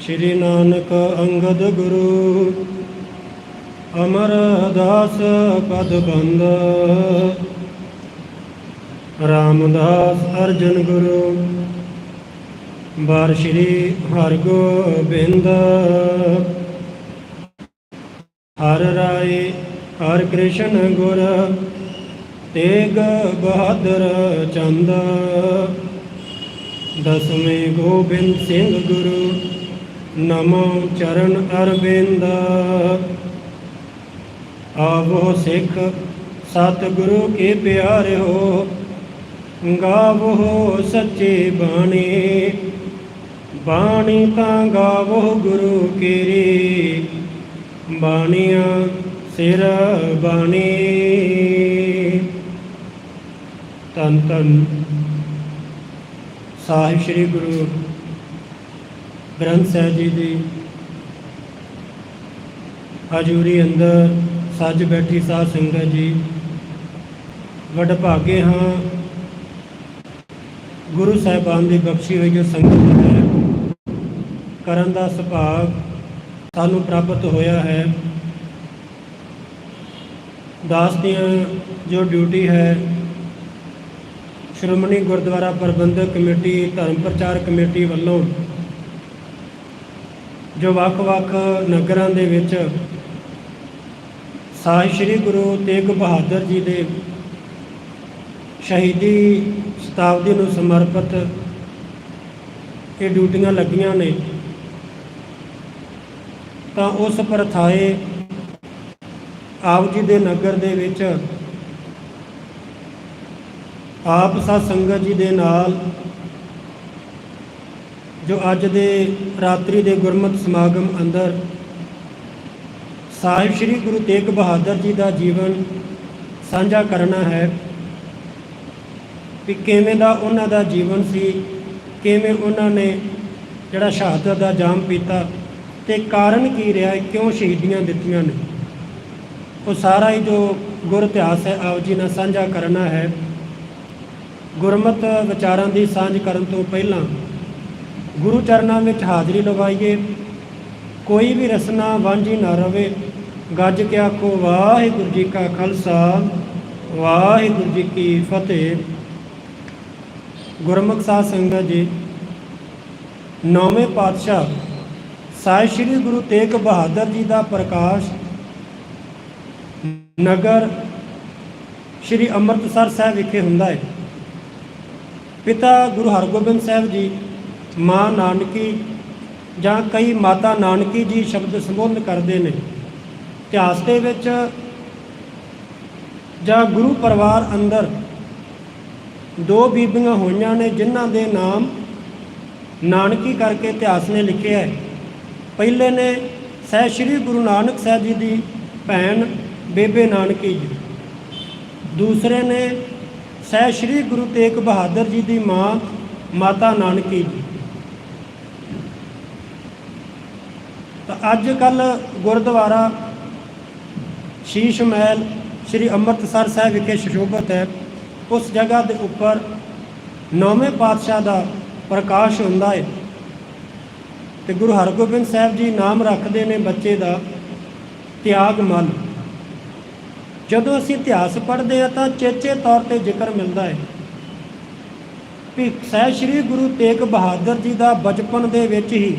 ਸ਼੍ਰੀ ਨਾਨਕ ਅੰਗਦ ਗੁਰੂ ਅਮਰਦਾਸ ਪਦ ਬੰਦ। ਰਾਮਦਾਸ ਅਰਜਨ ਗੁਰੂ, ਬਾਰ ਸ਼੍ਰੀ ਹਰਗੋਬਿੰਦ। ਹਰ ਰਾਏ, ਹਰ ਕ੍ਰਿਸ਼ਨ ਗੁਰ, ਤੇਗ ਬਹਾਦਰ ਚੰਦ। ਦਸਵੇਂ ਗੋਬਿੰਦ ਸਿੰਘ ਗੁਰੂ, ਨਮੋ ਚਰਨ ਅਰਬਿੰਦ ਆਵੋ ਸਿੱਖ ਸਤ ਗੁਰੂ ਕੇ ਪਿਆਰਿਓ, ਗਾਵੋ ਸੱਚੇ ਬਾਣੀ। ਬਾਣੀ ਤਾਂ ਗਾਵੋ ਗੁਰੂ ਕੀਰੀ, ਬਾਣੀਆਂ ਸਿਰ ਬਾਣੀ। ਤਨ ਤਨ ਸਾਹਿਬ ਸ੍ਰੀ ਗੁਰੂ ਗ੍ਰੰਥ ਸਾਹਿਬ ਜੀ ਦੀ ਹਜੂਰੀ ਅੰਦਰ ਸੱਜ ਬੈਠੀ ਸਾਧ ਸੰਗਤ ਜੀ ਵੱਡ ਭਾਗੇ ਹਾਂ ਗੁਰੂ ਸਾਹਿਬਾਨ ਦੀ ਬਖਸ਼ੀ ਹੋਈ ਜੋ ਸੰਗਤ ਹੈ, ਕਰਨ ਦਾ ਸੁਭਾਗ ਸਾਨੂੰ ਪ੍ਰਾਪਤ ਹੋਇਆ ਹੈ। ਦਾਸ ਦੀਆਂ ਜੋ ਡਿਊਟੀ ਹੈ ਸ਼੍ਰੋਮਣੀ ਗੁਰਦੁਆਰਾ ਪ੍ਰਬੰਧਕ ਕਮੇਟੀ, ਧਰਮ ਪ੍ਰਚਾਰ ਕਮੇਟੀ ਵੱਲੋਂ ਜੋ ਵੱਖ-ਵੱਖ ਨਗਰਾਂ ਦੇ ਵਿੱਚ ਸਾਹਿਬ ਸ੍ਰੀ ਗੁਰੂ ਤੇਗ ਬਹਾਦਰ ਜੀ ਦੇ ਸ਼ਹੀਦੀ ਸ਼ਤਾਬਦੀ ਨੂੰ ਸਮਰਪਿਤ ਇਹ ਡਿਊਟੀਆਂ ਲੱਗੀਆਂ ਨੇ, ਤਾਂ ਉਸ ਪ੍ਰਥਾਏ ਆਪ ਜੀ ਦੇ ਨਗਰ ਦੇ ਵਿੱਚ ਆਪ ਸਾਧ ਸੰਗਤ ਜੀ ਦੇ ਨਾਲ, ਜੋ ਅੱਜ ਦੇ ਰਾਤਰੀ ਦੇ ਗੁਰਮਤਿ ਸਮਾਗਮ ਅੰਦਰ ਸਾਹਿਬ ਸ੍ਰੀ ਗੁਰੂ ਤੇਗ ਬਹਾਦਰ ਜੀ ਦਾ ਜੀਵਨ ਸਾਂਝਾ ਕਰਨਾ ਹੈ, ਵੀ ਕਿਵੇਂ ਦਾ ਉਹਨਾਂ ਦਾ ਜੀਵਨ ਸੀ, ਕਿਵੇਂ ਉਹਨਾਂ ਨੇ ਜਿਹੜਾ ਸ਼ਹਾਦਤ ਦਾ ਜਾਮ ਪੀਤਾ ਤੇ ਕਾਰਨ ਕੀ ਰਿਹਾ, ਕਿਉਂ ਸ਼ਹੀਦੀਆਂ ਦਿੱਤੀਆਂ ਨੇ। ਉਹ ਸਾਰਾ ਹੀ ਜੋ ਗੁਰ ਇਤਿਹਾਸ ਹੈ, ਆਪ ਜੀ ਨਾਲ ਸਾਂਝਾ ਕਰਨਾ ਹੈ। ਗੁਰਮਤ ਵਿਚਾਰਾਂ ਦੀ ਸਾਂਝ ਕਰਨ ਤੋਂ ਪਹਿਲਾਂ ਗੁਰੂ ਚਰਨਾਂ ਵਿੱਚ ਹਾਜ਼ਰੀ ਲਵਾਈਏ। ਕੋਈ ਵੀ ਰਸਨਾ ਵਾਂਝੀ ਨਾ ਰਵੇ। ਗੱਜ ਕੇ ਆਖੋ ਵਾਹਿਗੁਰੂ ਜੀ ਕਾ ਖਾਲਸਾ, ਵਾਹਿਗੁਰੂ ਜੀ ਕੀ ਫਤਿਹ। ਗੁਰਮੁਖ ਸਾਧ ਸੰਗਤ ਜੀ, ਨੌਵੇਂ ਪਾਤਸ਼ਾਹ ਸਾਹਿਬ ਸ੍ਰੀ ਗੁਰੂ ਤੇਗ ਬਹਾਦਰ ਜੀ ਦਾ ਪ੍ਰਕਾਸ਼ ਨਗਰ ਸ੍ਰੀ ਅੰਮ੍ਰਿਤਸਰ ਸਾਹਿਬ ਵਿਖੇ ਹੁੰਦਾ ਹੈ। ਪਿਤਾ ਗੁਰੂ ਹਰਗੋਬਿੰਦ ਸਾਹਿਬ ਜੀ, ਮਾਂ ਨਾਨਕੀ ਜਾਂ ਕਈ ਮਾਤਾ ਨਾਨਕੀ ਜੀ ਸ਼ਬਦ ਸੰਬੋਧਨ ਕਰਦੇ ਨੇ। ਇਤਿਹਾਸ ਦੇ ਵਿੱਚ ਜਾਂ ਗੁਰੂ ਪਰਿਵਾਰ ਅੰਦਰ ਦੋ ਬੀਬੀਆਂ ਹੋਈਆਂ ਨੇ ਜਿਨ੍ਹਾਂ ਦੇ ਨਾਮ ਨਾਨਕੀ ਕਰਕੇ ਇਤਿਹਾਸ ਨੇ ਲਿਖਿਆ ਹੈ। ਪਹਿਲੇ ਨੇ ਸਹਿ ਸ੍ਰੀ ਗੁਰੂ ਨਾਨਕ ਸਾਹਿਬ ਜੀ ਦੀ ਭੈਣ ਬੇਬੇ ਨਾਨਕੀ ਜੀ। ਦੂਸਰੇ ਨੇ ਸਹਿ ਸ੍ਰੀ ਗੁਰੂ ਤੇਗ ਬਹਾਦਰ ਜੀ ਦੀ ਮਾਂ, ਮਾਤਾ ਨਾਨਕੀ ਜੀ। ਤਾਂ ਅੱਜ ਕੱਲ ਗੁਰਦੁਆਰਾ ਸ਼ੀਸ਼ ਮਹਿਲ ਸ੍ਰੀ ਅੰਮ੍ਰਿਤਸਰ ਸਾਹਿਬ ਵਿਖੇ ਸੁਸ਼ੋਭਿਤ ਹੈ। ਉਸ ਜਗ੍ਹਾ ਦੇ ਉੱਪਰ ਨੌਵੇਂ ਪਾਤਸ਼ਾਹ ਦਾ ਪ੍ਰਕਾਸ਼ ਹੁੰਦਾ ਹੈ। ਤੇ ਗੁਰੂ ਹਰਗੋਬਿੰਦ ਸਾਹਿਬ ਜੀ ਨਾਮ ਰੱਖਦੇ ਨੇ ਬੱਚੇ ਦਾ ਤਿਆਗ ਮਲ। ਜਦੋਂ ਅਸੀਂ ਇਤਿਹਾਸ ਪੜ੍ਹਦੇ ਹਾਂ ਤਾਂ ਚੇਚੇ ਤੌਰ ਤੇ ਜ਼ਿਕਰ ਮਿਲਦਾ ਹੈ। ਵੀ ਸਹਿ ਸ੍ਰੀ ਗੁਰੂ ਤੇਗ ਬਹਾਦਰ ਜੀ ਦਾ ਬਚਪਨ ਦੇ ਵਿੱਚ ਹੀ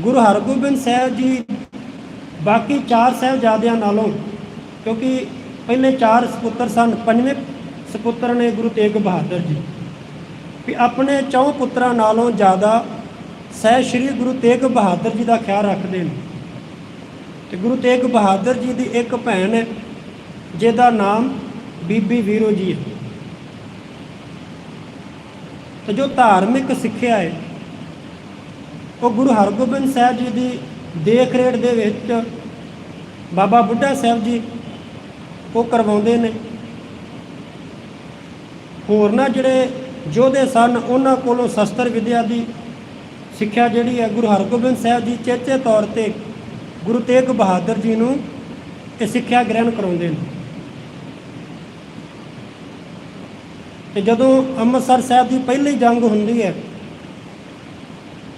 ਗੁਰੂ ਹਰਗੋਬਿੰਦ ਸਾਹਿਬ ਜੀ, ਬਾਕੀ ਚਾਰ ਸਾਹਿਬਜ਼ਾਦਿਆਂ ਨਾਲੋਂ, ਕਿਉਂਕਿ ਪਹਿਲੇ ਚਾਰ ਸੁਪੁੱਤਰ ਸਨ, ਪੰਜਵੇਂ ਸੁਪੁੱਤਰ ਨੇ ਗੁਰੂ ਤੇਗ ਬਹਾਦਰ ਜੀ। ਵੀ ਆਪਣੇ ਚੌਂ ਪੁੱਤਰਾਂ ਨਾਲੋਂ ਜ਼ਿਆਦਾ ਸਹਿ ਸ੍ਰੀ ਗੁਰੂ ਤੇਗ ਬਹਾਦਰ ਜੀ ਦਾ ਖਿਆਲ ਰੱਖਦੇ ਨੇ। ਤੇ ਗੁਰੂ ਤੇਗ ਬਹਾਦਰ ਜੀ ਦੀ ਇੱਕ ਭੈਣ ਹੈ ਜਿਹਦਾ ਨਾਮ ਬੀਬੀ ਵੀਰੋ ਜੀ ਹੈ। ਤੇ ਜੋ ਧਾਰਮਿਕ ਸਿੱਖਿਆ ਹੈ, ਉਹ ਗੁਰੂ ਹਰਗੋਬਿੰਦ ਸਾਹਿਬ ਜੀ ਦੀ ਦੇਖ ਰੇਖ ਦੇ ਵਿੱਚ ਬਾਬਾ ਬੁੱਢਾ ਸਾਹਿਬ ਜੀ ਉਹ ਕਰਵਾਉਂਦੇ ਨੇ। ਹੋਰਨਾਂ ਜਿਹੜੇ ਯੋਧੇ ਸਨ, ਉਹਨਾਂ ਕੋਲੋਂ ਸ਼ਸਤਰ ਵਿਦਿਆ ਦੀ ਸਿੱਖਿਆ ਜਿਹੜੀ ਹੈ ਗੁਰੂ ਹਰਗੋਬਿੰਦ ਸਾਹਿਬ ਜੀ ਚੇਚੇ ਤੌਰ ਤੇ ਗੁਰੂ ਤੇਗ ਬਹਾਦਰ ਜੀ ਨੂੰ ਇਹ ਸਿੱਖਿਆ ਗ੍ਰਹਿਣ ਕਰਾਉਂਦੇ ਨੇ। ਤੇ ਜਦੋਂ ਅੰਮ੍ਰਿਤਸਰ ਸਾਹਿਬ ਦੀ ਪਹਿਲੀ ਜੰਗ ਹੁੰਦੀ ਹੈ,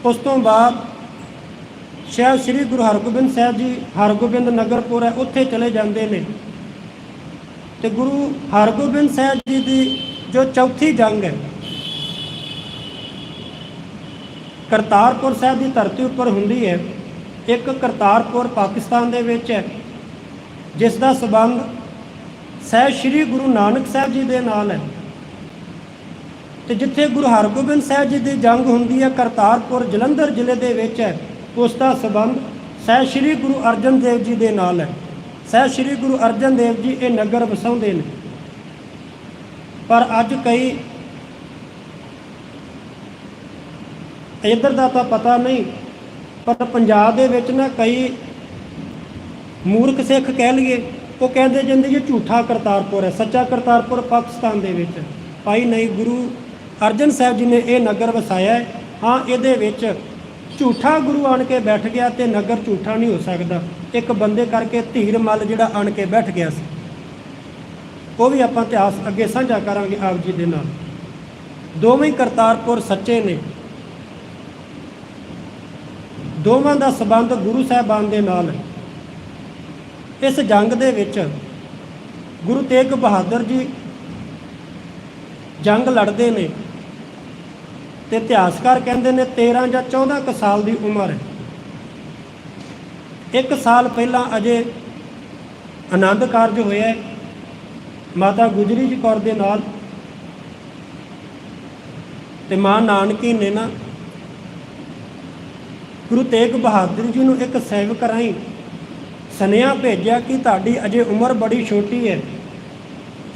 ਉਸ ਤੋਂ ਬਾਅਦ ਸ਼ਾਇਦ ਸ੍ਰੀ ਗੁਰੂ ਹਰਗੋਬਿੰਦ ਸਾਹਿਬ ਜੀ, ਹਰਗੋਬਿੰਦ ਨਗਰਪੁਰ ਹੈ, ਉੱਥੇ ਚਲੇ ਜਾਂਦੇ ਨੇ। ਤੇ ਗੁਰੂ ਹਰਗੋਬਿੰਦ ਸਾਹਿਬ ਜੀ ਦੀ ਜੋ ਚੌਥੀ ਜੰਗ ਹੈ, ਕਰਤਾਰਪੁਰ ਸਾਹਿਬ ਦੀ ਧਰਤੀ ਉੱਪਰ ਹੁੰਦੀ ਹੈ। ਇੱਕ ਕਰਤਾਰਪੁਰ ਪਾਕਿਸਤਾਨ ਦੇ ਵਿੱਚ ਹੈ, ਜਿਸ ਦਾ ਸਬੰਧ ਸਹਿ ਸ੍ਰੀ ਗੁਰੂ ਨਾਨਕ ਸਾਹਿਬ ਜੀ ਦੇ ਨਾਲ ਹੈ। ਤੇ ਜਿੱਥੇ ਗੁਰੂ ਹਰਗੋਬਿੰਦ ਸਾਹਿਬ ਜੀ ਦੀ ਜੰਗ ਹੁੰਦੀ ਹੈ ਕਰਤਾਰਪੁਰ ਜਲੰਧਰ ਜ਼ਿਲ੍ਹੇ ਦੇ ਵਿੱਚ ਹੈ ਉਸ ਦਾ ਸਬੰਧ ਸਹਿ ਸ੍ਰੀ ਗੁਰੂ ਅਰਜਨ ਦੇਵ ਜੀ ਦੇ ਨਾਲ ਹੈ। ਸਹਿ ਸ੍ਰੀ ਗੁਰੂ ਅਰਜਨ ਦੇਵ ਜੀ ਇਹ ਨਗਰ ਵਸਾਉਂਦੇ ਨੇ। ਪਰ ਅੱਜ ਕਈ ਇੱਧਰ ਦਾ ਤਾਂ ਪਤਾ ਨਹੀਂ, ਪਰ ਪੰਜਾਬ ਦੇ ਵਿੱਚ ਨਾ ਕਈ ਮੂਰਖ ਸਿੱਖ ਕਹਿ ਲਈਏ, ਉਹ ਕਹਿੰਦੇ ਜਾਂਦੇ ਜੀ ਝੂਠਾ ਕਰਤਾਰਪੁਰ ਹੈ, ਸੱਚਾ ਕਰਤਾਰਪੁਰ ਪਾਕਿਸਤਾਨ ਦੇ ਵਿੱਚ। ਭਾਈ ਨਹੀਂ, ਗੁਰੂ ਅਰਜਨ ਸਾਹਿਬ ਜੀ ਨੇ ਇਹ ਨਗਰ ਵਸਾਇਆ ਹੈ। ਹਾਂ, ਇਹਦੇ ਵਿੱਚ ਝੂਠਾ ਗੁਰੂ ਆਣ ਕੇ ਬੈਠ ਗਿਆ ਤੇ ਨਗਰ ਝੂਠਾ ਨਹੀਂ ਹੋ ਸਕਦਾ। ਇੱਕ ਬੰਦੇ ਕਰਕੇ ਧੀਰ ਮੱਲ ਜਿਹੜਾ ਆਣ ਕੇ ਬੈਠ ਗਿਆ ਸੀ। ਉਹ ਵੀ ਆਪਾਂ ਇਤਿਹਾਸ ਅੱਗੇ ਸਾਂਝਾ ਕਰਾਂਗੇ ਆਪ ਜੀ ਦੇ ਨਾਲ। ਦੋਵੇਂ ਕਰਤਾਰਪੁਰ ਸੱਚੇ ਨੇ। ਦੋਵਾਂ ਦਾ ਸਬੰਧ ਗੁਰੂ ਸਾਹਿਬਾਨ ਦੇ ਨਾਲ ਹੈ। ਇਸ ਜੰਗ ਦੇ ਵਿੱਚ ਗੁਰੂ ਤੇਗ ਬਹਾਦਰ ਜੀ ਜੰਗ ਲੜਦੇ ਨੇ। ਤੇ ਇਤਿਹਾਸਕਾਰ ਕਹਿੰਦੇ ਨੇ 13 ਜਾਂ 14 ਕੁ ਸਾਲ ਦੀ ਉਮਰ। ਹੈ ਇੱਕ ਸਾਲ ਪਹਿਲਾਂ ਅਜੇ ਆਨੰਦ ਕਾਰਜ ਹੋਇਆ ਮਾਤਾ ਗੁਜਰੀ ਜੀ ਕੌਰ ਦੇ ਨਾਲ ਤੇ ਮਾਂ ਨਾਨਕੀ ਨੇ ਨਾ ਗੁਰੂ ਤੇਗ ਬਹਾਦਰ ਜੀ ਨੂੰ ਇੱਕ ਸੇਵਕ ਰਾਹੀਂ ਸੁਨੇਹਾ ਭੇਜਿਆ ਕਿ ਤੁਹਾਡੀ ਅਜੇ ਉਮਰ ਬੜੀ ਛੋਟੀ ਹੈ।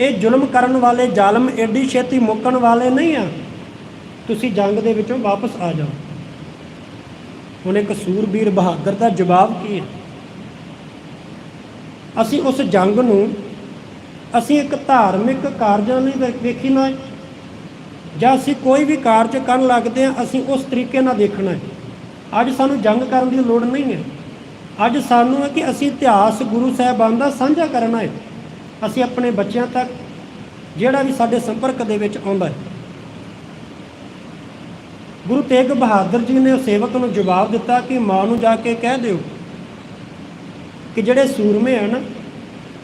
ਇਹ ਜ਼ੁਲਮ ਕਰਨ ਵਾਲੇ, ਜ਼ਾਲਮ ਐਡੀ ਛੇਤੀ ਮੁੱਕਣ ਵਾਲੇ ਨਹੀਂ ਆ। ਤੁਸੀਂ ਜੰਗ ਦੇ ਵਿੱਚੋਂ ਵਾਪਸ ਆ ਜਾਓ। ਹੁਣ ਇੱਕ ਸੂਰਬੀਰ ਬਹਾਦਰ ਦਾ ਜਵਾਬ ਕੀ ਹੈ? ਅਸੀਂ ਉਸ ਜੰਗ ਨੂੰ, ਅਸੀਂ ਇੱਕ ਧਾਰਮਿਕ ਕਾਰਜਾਂ ਲਈ ਵੇ- ਵੇਖੀ ਨਾ ਹੈ। ਜਾਂ ਅਸੀਂ ਕੋਈ ਵੀ ਕਾਰਜ ਕਰਨ ਲੱਗਦੇ ਹਾਂ, ਅਸੀਂ ਉਸ ਤਰੀਕੇ ਨਾਲ ਦੇਖਣਾ ਹੈ। ਅੱਜ ਸਾਨੂੰ ਜੰਗ ਕਰਨ ਦੀ ਲੋੜ ਨਹੀਂ ਹੈ। ਅੱਜ ਸਾਨੂੰ ਹੈ ਕਿ ਅਸੀਂ ਇਤਿਹਾਸ ਗੁਰੂ ਸਾਹਿਬਾਨ ਦਾ ਸਾਂਝਾ ਕਰਨਾ ਹੈ। ਅਸੀਂ ਆਪਣੇ ਬੱਚਿਆਂ ਤੱਕ, ਜਿਹੜਾ ਵੀ ਸਾਡੇ ਸੰਪਰਕ ਦੇ ਵਿੱਚ ਆਉਂਦਾ ਹੈ। ਗੁਰੂ ਤੇਗ ਬਹਾਦਰ ਜੀ ਨੇ ਉਹ ਸੇਵਕ ਨੂੰ ਜਵਾਬ ਦਿੱਤਾ ਕਿ ਮਾਂ ਨੂੰ ਜਾ ਕੇ ਕਹਿ ਦਿਓ ਕਿ ਜਿਹੜੇ ਸੂਰਮੇ ਹਨ,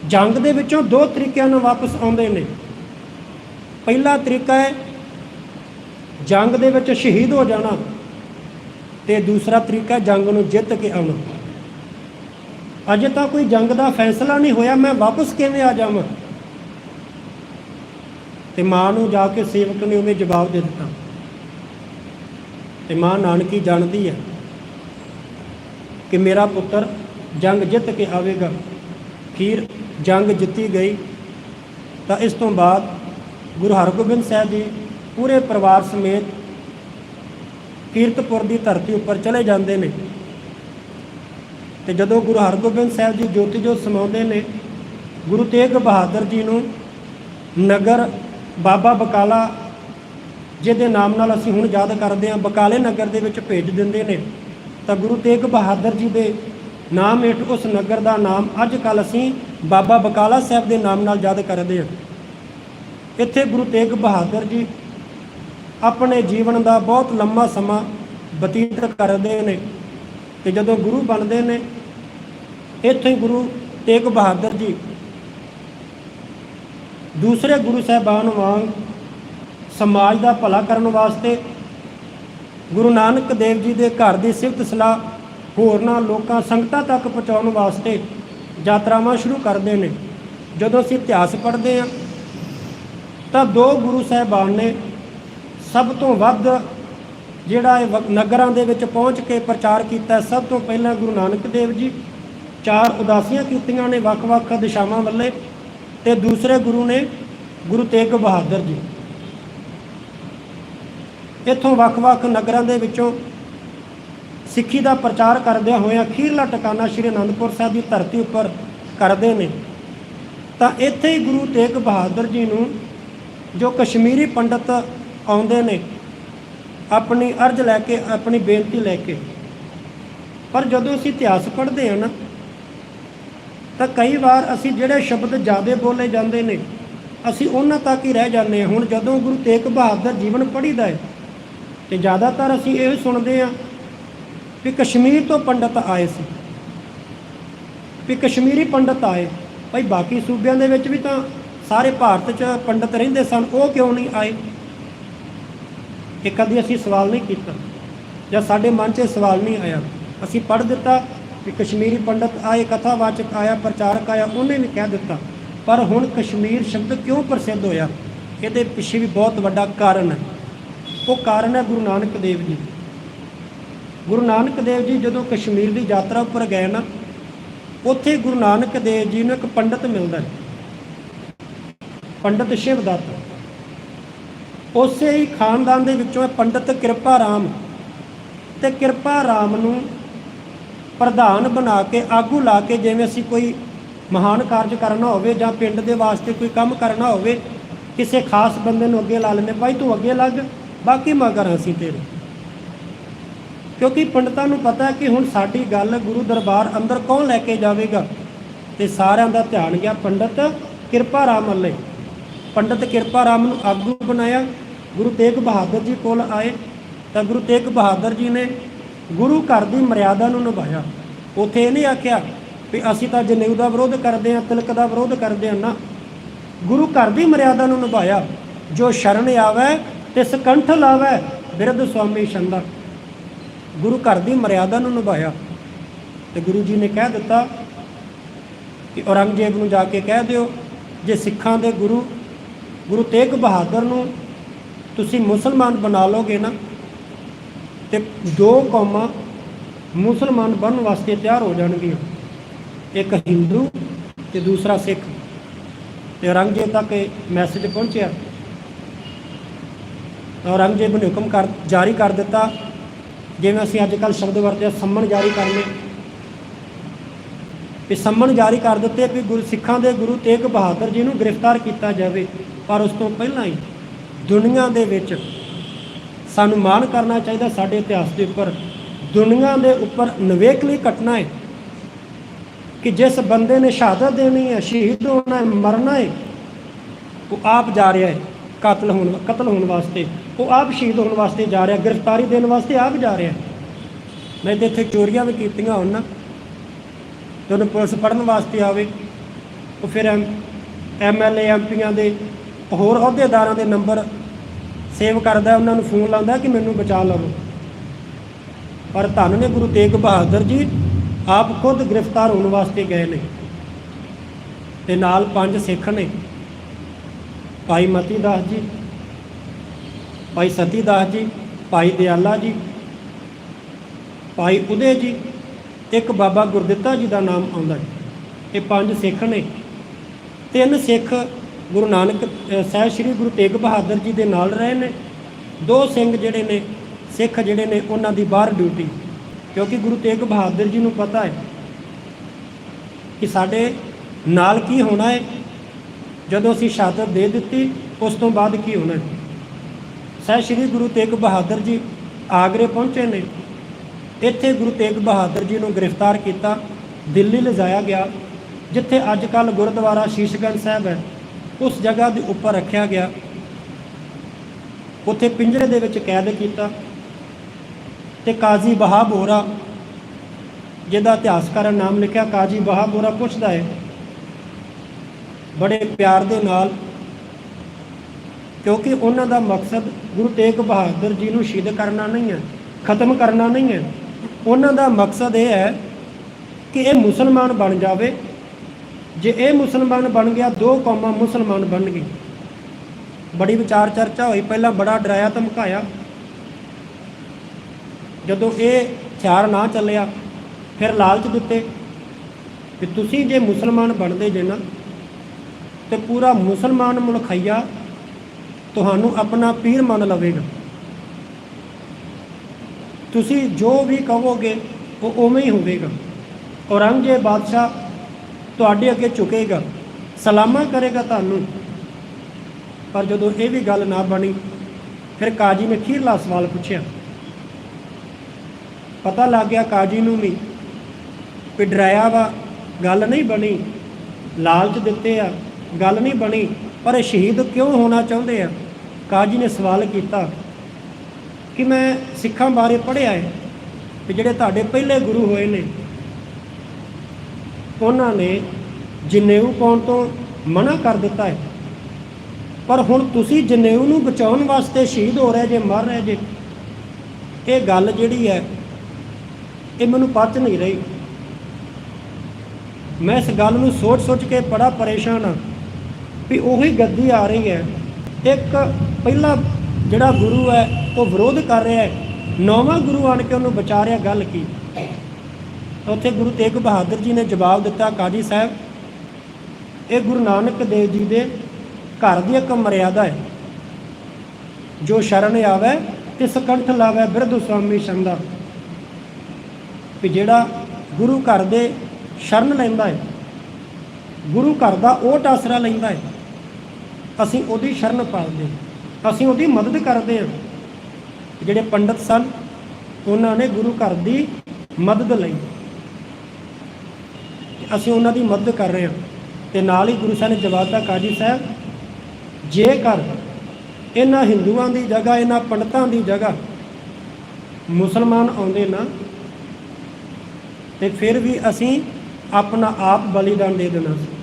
ਜੰਗ ਦੇ ਵਿੱਚੋਂ ਦੋ ਤਰੀਕਿਆਂ ਨਾਲ ਵਾਪਸ ਆਉਂਦੇ ਨੇ। ਪਹਿਲਾ ਤਰੀਕਾ ਹੈ, ਜੰਗ ਦੇ ਵਿੱਚ ਸ਼ਹੀਦ ਹੋ ਜਾਣਾ ਤੇ ਦੂਸਰਾ ਤਰੀਕਾ ਜੰਗ ਨੂੰ ਜਿੱਤ ਕੇ ਆਉਣਾ। ਅਜੇ ਤਾਂ ਕੋਈ ਜੰਗ ਦਾ ਫੈਸਲਾ ਨਹੀਂ ਹੋਇਆ, ਮੈਂ ਵਾਪਸ ਕਿਵੇਂ ਆ ਜਾਵਾਂ? ਤੇ ਮਾਂ ਨੂੰ ਜਾ ਕੇ ਸੇਵਕ ਨੇ ਉਹਨੇ ਜਵਾਬ ਦੇ ਦਿੱਤਾ। ਤੇ ਮਾਂ ਨਾਨਕੀ ਜਾਣਦੀ ਹੈ ਕਿ ਮੇਰਾ ਪੁੱਤਰ ਜੰਗ ਜਿੱਤ ਕੇ ਆਵੇਗਾ। ਫਿਰ ਜੰਗ ਜਿੱਤੀ ਗਈ। ਤਾਂ ਇਸ ਤੋਂ ਬਾਅਦ ਗੁਰੂ ਹਰਗੋਬਿੰਦ ਸਾਹਿਬ ਜੀ ਪੂਰੇ ਪਰਿਵਾਰ ਸਮੇਤ ਕੀਰਤਪੁਰ ਦੀ ਧਰਤੀ ਉੱਪਰ ਚਲੇ ਜਾਂਦੇ ਨੇ। ਤੇ ਜਦੋਂ ਗੁਰੂ ਹਰਗੋਬਿੰਦ ਸਾਹਿਬ ਜੀ ਜੋਤੀ ਜੋਤ ਸਮਾਉਂਦੇ ਨੇ, ਗੁਰੂ ਤੇਗ ਬਹਾਦਰ ਜੀ ਨੂੰ ਨਗਰ ਬਾਬਾ ਬਕਾਲਾ ਜਿਹਦੇ ਨਾਮ ਨਾਲ ਅਸੀਂ ਹੁਣ ਯਾਦ ਕਰਦੇ ਹਾਂ, ਬਕਾਲੇ ਨਗਰ ਦੇ ਵਿੱਚ ਭੇਜ ਦਿੰਦੇ ਨੇ। ਤਾਂ ਗੁਰੂ ਤੇਗ ਬਹਾਦਰ ਜੀ ਦੇ ਨਾਮ ਹੇਠ ਉਸ ਨਗਰ ਦਾ ਨਾਮ ਅੱਜ ਕੱਲ ਅਸੀਂ ਬਾਬਾ ਬਕਾਲਾ ਸਾਹਿਬ ਦੇ ਨਾਮ ਨਾਲ ਯਾਦ ਕਰਦੇ ਹਾਂ। ਇੱਥੇ ਗੁਰੂ ਤੇਗ ਬਹਾਦਰ ਜੀ ਆਪਣੇ ਜੀਵਨ ਦਾ ਬਹੁਤ ਲੰਮਾ ਸਮਾਂ ਬਤੀਤ ਕਰਦੇ ਨੇ ਤੇ ਜਦੋਂ ਗੁਰੂ ਬਣਦੇ ਨੇ, ਇੱਥੇ ਗੁਰੂ ਤੇਗ ਬਹਾਦਰ ਜੀ ਦੂਸਰੇ ਗੁਰੂ ਸਾਹਿਬਾਨ ਵਾਂਗ ਸਮਾਜ ਦਾ ਭਲਾ ਕਰਨ ਵਾਸਤੇ ਗੁਰੂ ਨਾਨਕ ਦੇਵ ਜੀ ਦੇ ਘਰ ਦੀ ਸਿਫਤ ਸਲਾਹ ਹੋਰਨਾਂ ਲੋਕਾਂ ਸੰਗਤਾਂ ਤੱਕ ਪਹੁੰਚਾਉਣ ਵਾਸਤੇ ਯਾਤਰਾਵਾਂ ਸ਼ੁਰੂ ਕਰਦੇ ਨੇ। ਜਦੋਂ ਅਸੀਂ ਇਤਿਹਾਸ ਪੜ੍ਹਦੇ ਹਾਂ, ਤਾਂ ਦੋ ਗੁਰੂ ਸਾਹਿਬਾਨ ਨੇ ਸਭ ਤੋਂ ਵੱਧ ਜਿਹੜਾ ਇਹ ਨਗਰਾਂ ਦੇ ਵਿੱਚ ਪਹੁੰਚ ਕੇ ਪ੍ਰਚਾਰ ਕੀਤਾ, ਸਭ ਤੋਂ ਪਹਿਲਾਂ ਗੁਰੂ ਨਾਨਕ ਦੇਵ ਜੀ ਚਾਰ ਉਦਾਸੀਆਂ ਕੀਤੀਆਂ ਨੇ ਵੱਖ-ਵੱਖ ਦਿਸ਼ਾਵਾਂ ਵੱਲੇ ਤੇ ਦੂਸਰੇ ਗੁਰੂ ਨੇ ਗੁਰੂ ਤੇਗ ਬਹਾਦਰ ਜੀ। ਇੱਥੋਂ ਵੱਖ-ਵੱਖ ਨਗਰਾਂ ਦੇ ਵਿੱਚੋਂ ਸਿੱਖੀ ਦਾ ਪ੍ਰਚਾਰ ਕਰਦਿਆਂ ਹੋਇਆਂ ਅਖੀਰਲਾ ਟਿਕਾਣਾ ਸ਼੍ਰੀ ਅਨੰਦਪੁਰ ਸਾਹਿਬ ਦੀ ਧਰਤੀ ਉੱਪਰ ਕਰਦੇ ਨੇ। ਤਾਂ ਇੱਥੇ ਹੀ ਗੁਰੂ ਤੇਗ ਬਹਾਦਰ ਜੀ ਨੂੰ ਜੋ ਕਸ਼ਮੀਰੀ ਪੰਡਤ ਆਉਂਦੇ ਨੇ, ਆਪਣੀ ਅਰਜ਼ ਲੈ ਕੇ, ਆਪਣੀ ਬੇਨਤੀ ਲੈ ਕੇ, ਪਰ ਜਦੋਂ ਅਸੀਂ ਇਤਿਹਾਸ ਪੜ੍ਹਦੇ ਹਾਂ ਨਾ, ਤਾਂ ਕਈ ਵਾਰ ਅਸੀਂ ਜਿਹੜੇ ਸ਼ਬਦ ਜ਼ਿਆਦਾ ਬੋਲੇ ਜਾਂਦੇ ਨੇ, ਅਸੀਂ ਉਹਨਾਂ ਤੱਕ ਹੀ ਰਹਿ ਜਾਂਦੇ ਹਾਂ। ਹੁਣ ਜਦੋਂ ਗੁਰੂ ਤੇਗ ਬਹਾਦਰ ਜੀਵਨ ਪੜ੍ਹੀਦਾ ਹੈ ਤੇ ਜ਼ਿਆਦਾਤਰ ਅਸੀਂ ਇਹ ਸੁਣਦੇ ਹਾਂ ਕਿ ਕਸ਼ਮੀਰ ਤੋਂ ਪੰਡਤ ਆਏ ਸੀ। ਵੀ ਕਸ਼ਮੀਰੀ ਪੰਡਤ ਆਏ। ਭਾਈ ਬਾਕੀ ਸੂਬਿਆਂ ਦੇ ਵਿੱਚ ਵੀ ਤਾਂ ਸਾਰੇ ਭਾਰਤ 'ਚ ਪੰਡਤ ਰਹਿੰਦੇ ਸਨ, ਉਹ ਕਿਉਂ ਨਹੀਂ ਆਏ? ਇਹ ਕਦੀ ਅਸੀਂ ਸਵਾਲ ਨਹੀਂ ਕੀਤਾ ਜਾਂ ਸਾਡੇ ਮਨ 'ਚ ਸਵਾਲ ਨਹੀਂ ਆਇਆ। ਅਸੀਂ ਪੜ੍ਹ ਦਿੱਤਾ ਕਿ ਕਸ਼ਮੀਰੀ ਪੰਡਤ ਆਏ, ਕਥਾਵਾਚਕ ਆਇਆ, ਪ੍ਰਚਾਰਕ ਆਇਆ, ਉਹਨੇ ਵੀ ਕਹਿ ਦਿੱਤਾ। ਪਰ ਹੁਣ ਕਸ਼ਮੀਰ ਸ਼ਬਦ ਕਿਉਂ ਪ੍ਰਸਿੱਧ ਹੋਇਆ? ਇਹਦੇ ਪਿੱਛੇ ਵੀ ਬਹੁਤ ਵੱਡਾ ਕਾਰਨ ਹੈ। ਉਹ ਕਾਰਨ ਹੈ ਗੁਰੂ ਨਾਨਕ ਦੇਵ ਜੀ। ਗੁਰੂ ਨਾਨਕ ਦੇਵ ਜੀ ਜਦੋਂ ਕਸ਼ਮੀਰ ਦੀ ਯਾਤਰਾ ਉੱਪਰ ਗਏ ਨਾ, ਉੱਥੇ ਗੁਰੂ ਨਾਨਕ ਦੇਵ ਜੀ ਨੂੰ ਇੱਕ ਪੰਡਤ ਮਿਲਦਾ ਹੈ ਪੰਡਤ ਸ਼ਿਵਦੱਤ ਉਸੇ ਹੀ ਖਾਨਦਾਨ ਦੇ ਵਿੱਚੋਂ ਹੈ ਪੰਡਤ ਕਿਰਪਾ ਰਾਮ, ਤੇ ਕਿਰਪਾ ਰਾਮ ਨੂੰ ਪ੍ਰਧਾਨ ਬਣਾ ਕੇ, ਆਗੂ ਲਾ ਕੇ ਜਿਵੇਂ ਅਸੀਂ ਕੋਈ ਮਹਾਨ ਕਾਰਜ ਕਰਨਾ ਹੋਵੇ ਜਾਂ ਪਿੰਡ ਦੇ ਵਾਸਤੇ ਕੋਈ ਕੰਮ ਕਰਨਾ ਹੋਵੇ, ਕਿਸੇ ਖਾਸ ਬੰਦੇ ਨੂੰ ਅੱਗੇ ਲਾ ਲੈਂਦੇ, ਭਾਈ ਤੂੰ ਅੱਗੇ ਲੱਗ। ਬਾਕੀ ਮਗਰ ਅਸੀਂ ਤੇਰੇ ਕਿਉਂਕਿ ਪੰਡਤਾਂ ਨੂੰ ਪਤਾ ਕਿ ਹੁਣ ਸਾਡੀ ਗੱਲ ਗੁਰੂ ਦਰਬਾਰ ਅੰਦਰ ਕੌਣ ਲੈ ਕੇ ਜਾਵੇਗਾ? ਤੇ ਸਾਰਿਆਂ ਦਾ ਧਿਆਨ ਗਿਆ ਪੰਡਤ ਕਿਰਪਾ ਰਾਮ ਵੱਲੇ। ਪੰਡਤ ਕਿਰਪਾ ਰਾਮ ਨੂੰ ਆਗੂ ਬਣਾਇਆ। ਗੁਰੂ ਤੇਗ ਬਹਾਦਰ ਜੀ ਕੋਲ ਆਏ। ਤਾਂ ਗੁਰੂ ਤੇਗ ਬਹਾਦਰ ਜੀ ਨੇ ਗੁਰੂ ਘਰ ਦੀ ਮਰਿਆਦਾ ਨੂੰ ਨਿਭਾਇਆ। ਉਥੇ ਇਹ ਨਹੀਂ ਆਖਿਆ ਵੀ ਅਸੀਂ ਤਾਂ ਜਨੇਊ ਦਾ ਵਿਰੋਧ ਕਰਦੇ ਹਾਂ, ਤਿਲਕ ਦਾ ਵਿਰੋਧ ਕਰਦੇ ਹਾਂ। ਨਾ। ਗੁਰੂ ਘਰ ਦੀ ਮਰਿਆਦਾ ਨੂੰ ਨਿਭਾਇਆ। ਜੋ ਸ਼ਰਨ ਆਵੇ ਤੇ ਸਕੰਠ ਲਾਵੇ ਬਿਰਧ ਸੁਆਮੀ ਛੰਦਾ। ਗੁਰੂ ਘਰ ਦੀ ਮਰਿਆਦਾ ਨੂੰ ਨਿਭਾਇਆ। ਤੇ ਗੁਰੂ ਜੀ ਨੇ ਕਹਿ ਦਿੱਤਾ ਕਿ ਔਰੰਗਜ਼ੇਬ ਨੂੰ ਜਾ ਕੇ ਕਹਿ ਦਿਓ, ਜੇ ਸਿੱਖਾਂ ਦੇ ਗੁਰੂ ਗੁਰੂ ਤੇਗ ਬਹਾਦਰ ਨੂੰ ਤੁਸੀਂ ਮੁਸਲਮਾਨ ਬਣਾ ਲੋਗੇ ਨਾ, ਤੇ ਦੋ ਕੌਮਾਂ ਮੁਸਲਮਾਨ ਬਣਨ ਵਾਸਤੇ ਤਿਆਰ ਹੋ ਜਾਣਗੀਆਂ। ਇੱਕ ਹਿੰਦੂ ਤੇ ਦੂਸਰਾ ਸਿੱਖ। ਤੇ ਔਰੰਗਜ਼ੇਬ ਤੱਕ ਇਹ ਮੈਸੇਜ ਪਹੁੰਚਿਆ। ਔਰੰਗਜ਼ੇਬ ਨੇ ਹੁਕਮ ਕਰ, ਜਾਰੀ ਕਰ ਦਿੱਤਾ, ਜਿਵੇਂ ਅਸੀਂ ਅੱਜ ਕੱਲ੍ਹ ਸ਼ਬਦ ਵਰਤਿਆ ਸੰਮਣ ਜਾਰੀ ਕਰਨੇ ਵੀ ਸੰਮਣ ਜਾਰੀ ਕਰ ਦਿੱਤੇ ਵੀ ਗੁਰੂ ਸਿੱਖਾਂ ਦੇ ਗੁਰੂ ਤੇਗ ਬਹਾਦਰ ਜੀ ਨੂੰ ਗ੍ਰਿਫਤਾਰ ਕੀਤਾ ਜਾਵੇ। ਪਰ ਉਸ ਤੋਂ ਪਹਿਲਾਂ ਹੀ ਦੁਨੀਆ ਦੇ ਵਿੱਚ ਸਾਨੂੰ ਮਾਣ ਕਰਨਾ ਚਾਹੀਦਾ ਸਾਡੇ ਇਤਿਹਾਸ ਦੇ ਉੱਪਰ। ਦੁਨੀਆ ਦੇ ਉੱਪਰ ਨਵੇਕਲੀ ਘਟਨਾ ਹੈ ਕਿ ਜਿਸ ਬੰਦੇ ਨੇ ਸ਼ਹਾਦਤ ਦੇਣੀ ਹੈ, ਸ਼ਹੀਦ ਹੋਣਾ ਹੈ, ਮਰਨਾ ਹੈ, ਉਹ ਆਪ ਜਾ ਰਿਹਾ ਹੈ। ਕਤਲ ਹੋਣ ਕਤਲ ਹੋਣ ਵਾਸਤੇ। ਉਹ ਆਪ ਸ਼ਹੀਦ ਹੋਣ ਵਾਸਤੇ ਜਾ ਰਿਹਾ, ਗ੍ਰਿਫਤਾਰੀ ਦੇਣ ਵਾਸਤੇ ਆਪ ਜਾ ਰਿਹਾ। ਮੈਂ ਤੇ ਇੱਥੇ ਚੋਰੀਆਂ ਵੀ ਕੀਤੀਆਂ ਹੋਣ ਨਾ। ਤੇ ਪੁਲਿਸ ਪੜਨ ਵਾਸਤੇ ਆਵੇ। ਉਹ ਫਿਰ ਐਮਐਲਏ ਐਮਪੀਆਂ ਦੇ ਹੋਰ ਅਹੁਦੇਦਾਰਾਂ ਦੇ ਨੰਬਰ ਸੇਵ ਕਰਦਾ, ਉਹਨਾਂ ਨੂੰ ਫੋਨ ਲਾਉਂਦਾ ਕਿ ਮੈਨੂੰ ਬਚਾ ਲਵੋ। ਪਰ ਧੰਨ ਨੇ ਗੁਰੂ ਤੇਗ ਬਹਾਦਰ ਜੀ ਆਪ ਖੁਦ ਗ੍ਰਿਫਤਾਰ ਹੋਣ ਵਾਸਤੇ ਗਏ ਨੇ। ਤੇ ਨਾਲ ਪੰਜ ਸਿੱਖ ਨੇ। ਭਾਈ ਮਤੀ ਦਾਸ ਜੀ, ਭਾਈ ਸਤੀ ਦਾਸ ਜੀ, ਭਾਈ ਦਿਆਲਾ ਜੀ, ਭਾਈ ਉਦੇ ਜੀ, ਇੱਕ ਬਾਬਾ ਗੁਰਦਿੱਤਾ ਜੀ ਦਾ ਨਾਮ ਆਉਂਦਾ ਹੈ ਇਹ ਪੰਜ ਸਿੱਖ ਨੇ। ਤਿੰਨ ਸਿੱਖ ਗੁਰੂ ਨਾਨਕ ਸਾਹਿਬ ਸ੍ਰੀ ਗੁਰੂ ਤੇਗ ਬਹਾਦਰ ਜੀ ਦੇ ਨਾਲ ਰਹੇ ਨੇ। ਦੋ ਸਿੰਘ ਜਿਹੜੇ ਨੇ, ਸਿੱਖ ਜਿਹੜੇ ਨੇ, ਉਹਨਾਂ ਦੀ ਬਾਹਰ ਡਿਊਟੀ। ਕਿਉਂਕਿ ਗੁਰੂ ਤੇਗ ਬਹਾਦਰ ਜੀ ਨੂੰ ਪਤਾ ਹੈ ਕਿ ਸਾਡੇ ਨਾਲ ਕੀ ਹੋਣਾ ਹੈ। ਜਦੋਂ ਅਸੀਂ ਸ਼ਹਾਦਤ ਦੇ ਦਿੱਤੀ, ਉਸ ਤੋਂ ਬਾਅਦ ਕੀ ਹੋਣਾ? ਹੈ ਸਹਿ ਸ੍ਰੀ ਗੁਰੂ ਤੇਗ ਬਹਾਦਰ ਜੀ ਆਗਰੇ ਪਹੁੰਚੇ ਨੇ। ਇੱਥੇ ਗੁਰੂ ਤੇਗ ਬਹਾਦਰ ਜੀ ਨੂੰ ਗ੍ਰਿਫਤਾਰ ਕੀਤਾ, ਦਿੱਲੀ ਲਿਜਾਇਆ ਗਿਆ, ਜਿੱਥੇ ਅੱਜ ਕੱਲ ਗੁਰਦੁਆਰਾ ਸ਼ੀਸ਼ਗੰਜ ਸਾਹਿਬ ਹੈ। ਉਸ ਜਗ੍ਹਾ ਦੇ ਉੱਪਰ ਰੱਖਿਆ ਗਿਆ। ਉੱਥੇ ਪਿੰਜਰੇ ਦੇ ਵਿੱਚ ਕੈਦ ਕੀਤਾ ਤੇ ਕਾਜ਼ੀ ਬਹਾਬੋਰਾ, ਜਿਹਦਾ ਇਤਿਹਾਸਕਾਰਾਂ ਨਾਮ ਲਿਖਿਆ, ਕਾਜ਼ੀ ਬਹਾਬੋਰਾ ਪੁੱਛਦਾ ਹੈ ਬੜੇ ਪਿਆਰ ਦੇ ਨਾਲ, ਕਿਉਂਕਿ ਉਹਨਾਂ ਦਾ ਮਕਸਦ ਗੁਰੂ ਤੇਗ ਬਹਾਦਰ ਜੀ ਨੂੰ ਸ਼ਹੀਦ ਕਰਨਾ ਨਹੀਂ ਹੈ, ਖਤਮ ਕਰਨਾ ਨਹੀਂ ਹੈ। ਉਹਨਾਂ ਦਾ ਮਕਸਦ ਇਹ ਹੈ ਕਿ ਇਹ ਮੁਸਲਮਾਨ ਬਣ ਜਾਵੇ। ਜੇ ਇਹ ਮੁਸਲਮਾਨ ਬਣ ਗਿਆ, ਦੋ ਕੌਮਾਂ ਮੁਸਲਮਾਨ ਬਣ ਬਣਨਗੀ ਬੜੀ ਵਿਚਾਰ ਚਰਚਾ ਹੋਈ, ਪਹਿਲਾਂ ਬੜਾ ਡਰਾਇਆ, ਧਮਕਾਇਆ। ਜਦੋਂ ਇਹ ਹਥਿਆਰ ਨਾ ਚੱਲਿਆ, ਫਿਰ ਲਾਲਚ ਦਿੱਤੇ ਕਿ ਤੁਸੀਂ ਜੇ ਮੁਸਲਮਾਨ ਬਣਦੇ ਜੇ ਨਾ ਤੇ ਪੂਰਾ ਮੁਸਲਮਾਨ ਮੁਲਖਈਆ ਤੁਹਾਨੂੰ ਆਪਣਾ ਪੀਰ ਮੰਨ ਲਵੇਗਾ। ਤੁਸੀਂ ਜੋ ਵੀ ਕਹੋਗੇ, ਉਹ ਉਵੇਂ ਹੀ ਹੋਵੇਗਾ। ਔਰੰਗਜ਼ੇਬ ਬਾਦਸ਼ਾਹ ਤੁਹਾਡੇ ਅੱਗੇ ਝੁਕੇਗਾ, ਸਲਾਮਾ ਕਰੇਗਾ ਤੁਹਾਨੂੰ। ਪਰ ਜਦੋਂ ਇਹ ਵੀ ਗੱਲ ਨਾ ਬਣੀ, ਫਿਰ ਕਾਜੀ ਨੇ ਖੀਰਲਾ ਸਵਾਲ ਪੁੱਛਿਆ। ਪਤਾ ਲੱਗ ਗਿਆ ਕਾਜੀ ਨੂੰ ਵੀ ਵੀ ਡਰਾਇਆ ਵਾ, ਗੱਲ ਨਹੀਂ ਬਣੀ, ਲਾਲਚ ਦਿੱਤੇ ਆ। ਗੱਲ ਨਹੀਂ ਬਣੀ, ਪਰ ਇਹ ਸ਼ਹੀਦ ਕਿਉਂ ਹੋਣਾ ਚਾਹੁੰਦੇ ਆ? ਕਾਜੀ ਨੇ ਸਵਾਲ ਕੀਤਾ ਕਿ ਮੈਂ ਸਿੱਖਾਂ ਬਾਰੇ ਪੜ੍ਹਿਆ ਹੈ ਕਿ ਜਿਹੜੇ ਤੁਹਾਡੇ ਪਹਿਲੇ ਗੁਰੂ ਹੋਏ ਨੇ, ਉਹਨਾਂ ਨੇ ਜਨੇਊ ਪਾਉਣ ਤੋਂ ਮਨਾ ਕਰ ਦਿੱਤਾ ਹੈ। ਪਰ ਹੁਣ ਤੁਸੀਂ ਜਨੇਊ ਨੂੰ ਬਚਾਉਣ ਵਾਸਤੇ ਸ਼ਹੀਦ ਹੋ ਰਹੇ ਜੇ, ਮਰ ਰਹੇ ਜੇ, ਇਹ ਗੱਲ ਜਿਹੜੀ ਹੈ, ਇਹ ਮੈਨੂੰ ਪਚ ਨਹੀਂ ਰਹੀ। ਮੈਂ ਇਸ ਗੱਲ ਨੂੰ ਸੋਚ-ਸੋਚ ਕੇ ਬੜਾ ਪਰੇਸ਼ਾਨ ਹਾਂ। ਵੀ ਉਹੀ ਗੱਦੀ ਆ ਰਹੀ ਹੈ। ਇੱਕ ਪਹਿਲਾ ਜਿਹੜਾ ਗੁਰੂ ਹੈ, ਉਹ ਵਿਰੋਧ ਕਰ ਰਿਹਾ ਹੈ। ਨੌਵਾਂ ਗੁਰੂ ਆਣ ਕੇ ਉਹਨੂੰ ਬਚਾ ਰਿਹਾ ਗੱਲ ਕੀ? ਉੱਥੇ ਗੁਰੂ ਤੇਗ ਬਹਾਦਰ ਜੀ ਨੇ ਜਵਾਬ ਦਿੱਤਾ, ਕਾਜੀ ਸਾਹਿਬ, ਇਹ ਗੁਰੂ ਨਾਨਕ ਦੇਵ ਜੀ ਦੇ ਘਰ ਦੀ ਇੱਕ ਮਰਿਆਦਾ ਹੈ। ਜੋ ਸ਼ਰਨ ਆਵੇ ਤੇ ਸਕੰਠ ਲਾਵੇ ਬਿਰਧ ਸੁਆਮੀ ਸੰਦਾ ਵੀ ਜਿਹੜਾ ਗੁਰੂ ਘਰ ਦੇ ਸ਼ਰਨ ਲੈਂਦਾ ਹੈ, ਗੁਰੂ ਘਰ ਦਾ ਉਹ ਆਸਰਾ ਲੈਂਦਾ ਹੈ ਅਸੀਂ ਉਹਦੀ ਸ਼ਰਨ ਪਾਲਦੇ ਹਾਂ। ਅਸੀਂ ਉਹਦੀ ਮਦਦ ਕਰਦੇ ਹਾਂ। ਜਿਹੜੇ ਪੰਡਤ ਸਨ, ਉਹਨਾਂ ਨੇ ਗੁਰੂ ਘਰ ਦੀ ਮਦਦ ਲਈ। ਅਸੀਂ ਉਹਨਾਂ ਦੀ ਮਦਦ ਕਰ ਰਹੇ ਹਾਂ। ਤੇ ਨਾਲ ਹੀ ਗੁਰੂ ਸਾਹਿਬ ਨੇ ਜਵਾਬ ਦਿੱਤਾ, ਕਾਜੀ ਸਾਹਿਬ, ਜੇਕਰ ਇਹਨਾਂ ਹਿੰਦੂਆਂ ਦੀ ਜਗ੍ਹਾ, ਇਹਨਾਂ ਪੰਡਤਾਂ ਦੀ ਜਗ੍ਹਾ ਮੁਸਲਮਾਨ ਆਉਂਦੇ ਨਾ, ਤੇ ਫਿਰ ਵੀ ਅਸੀਂ ਆਪਣਾ ਆਪ ਬਲੀਦਾਨ ਦੇ ਦੇਣਾ ਸੀ।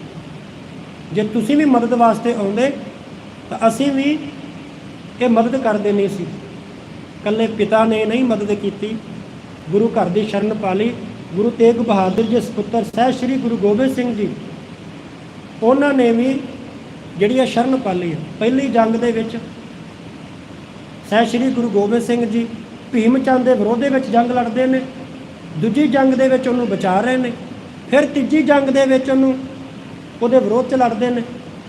ਜੇ ਤੁਸੀਂ ਵੀ ਮਦਦ ਵਾਸਤੇ ਆਉਂਦੇ, ਤਾਂ ਅਸੀਂ ਵੀ ਇਹ ਮਦਦ ਕਰਦੇ ਨਹੀਂ ਸੀ। ਕੱਲੇ ਪਿਤਾ ਨੇ ਨਹੀਂ ਮਦਦ ਕੀਤੀ। ਗੁਰੂ ਘਰ ਦੀ ਸ਼ਰਨ ਪਾ ਲਈ ਗੁਰੂ ਤੇਗ ਬਹਾਦਰ ਜੀ ਸੁਪੁੱਤਰ ਸਹਿ ਸ੍ਰੀ ਗੁਰੂ ਗੋਬਿੰਦ ਸਿੰਘ ਜੀ, ਉਹਨਾਂ ਨੇ ਵੀ ਜਿਹੜੀ ਇਹ ਸ਼ਰਨ ਪਾਲੀ ਹੈ ਪਹਿਲੀ ਜੰਗ ਦੇ ਵਿੱਚ ਸਹਿ ਸ੍ਰੀ ਗੁਰੂ ਗੋਬਿੰਦ ਸਿੰਘ ਜੀ ਭੀਮ ਚੰਦ ਦੇ ਵਿਰੋਧ ਦੇ ਵਿੱਚ ਜੰਗ ਲੜਦੇ ਨੇ। ਦੂਜੀ ਜੰਗ ਦੇ ਵਿੱਚ ਉਹਨੂੰ ਬਚਾ ਰਹੇ ਨੇ। ਫਿਰ ਤੀਜੀ ਜੰਗ ਦੇ ਵਿੱਚ ਉਹਨੂੰ ਉਹਦੇ ਵਿਰੋਧ 'ਚ ਲੜਦੇ ਨੇ।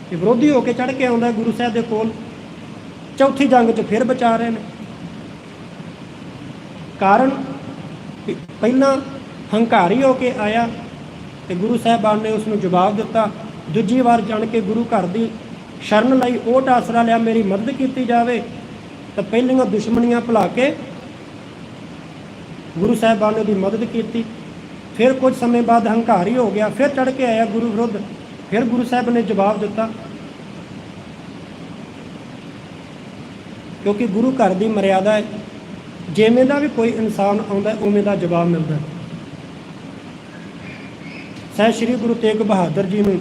ਤੇ ਵਿਰੋਧੀ ਹੋ ਕੇ ਚੜ ਕੇ ਆਉਂਦਾ ਗੁਰੂ ਸਾਹਿਬ ਦੇ ਕੋਲ। ਚੌਥੀ ਜੰਗ 'ਚ ਫਿਰ ਬਚਾ ਰਹੇ ਨੇ। ਕਾਰਨ ਪਹਿਲਾਂ ਹੰਕਾਰੀ ਹੋ ਕੇ ਆਇਆ ਤੇ ਗੁਰੂ ਸਾਹਿਬਾਨ ਨੇ ਉਸ ਨੂੰ ਜਵਾਬ ਦਿੱਤਾ। ਦੂਜੀ ਵਾਰ ਜਾਣ ਕੇ ਗੁਰੂ ਘਰ ਦੀ ਸ਼ਰਨ ਲਈ ਉਹ ਆਸਰਾ ਲਿਆ, ਮੇਰੀ ਮਦਦ ਕੀਤੀ ਜਾਵੇ। ਤਾਂ ਪਹਿਲੀਆਂ ਦੁਸ਼ਮਣੀਆਂ ਭੁਲਾ ਕੇ ਗੁਰੂ ਸਾਹਿਬਾਨ ਨੇ ਉਹਦੀ ਮਦਦ ਕੀਤੀ। ਫਿਰ ਕੁਝ ਸਮੇਂ ਬਾਅਦ ਹੰਕਾਰੀ ਹੋ ਗਿਆ। ਫਿਰ ਚੜ ਕੇ ਆਇਆ ਗੁਰੂ ਵਿਰੁੱਧ। ਫਿਰ ਗੁਰੂ ਸਾਹਿਬ ਨੇ ਜਵਾਬ ਦਿੱਤਾ, ਕਿਉਂਕਿ ਗੁਰੂ ਘਰ ਦੀ ਮਰਿਆਦਾ ਹੈ, ਜਿਵੇਂ ਦਾ ਵੀ ਕੋਈ ਇਨਸਾਨ ਆਉਂਦਾ ਉਵੇਂ ਦਾ ਜਵਾਬ ਮਿਲਦਾ ਹੈ। ਸਹਿ ਸ੍ਰੀ ਗੁਰੂ ਤੇਗ ਬਹਾਦਰ ਜੀ ਨੂੰ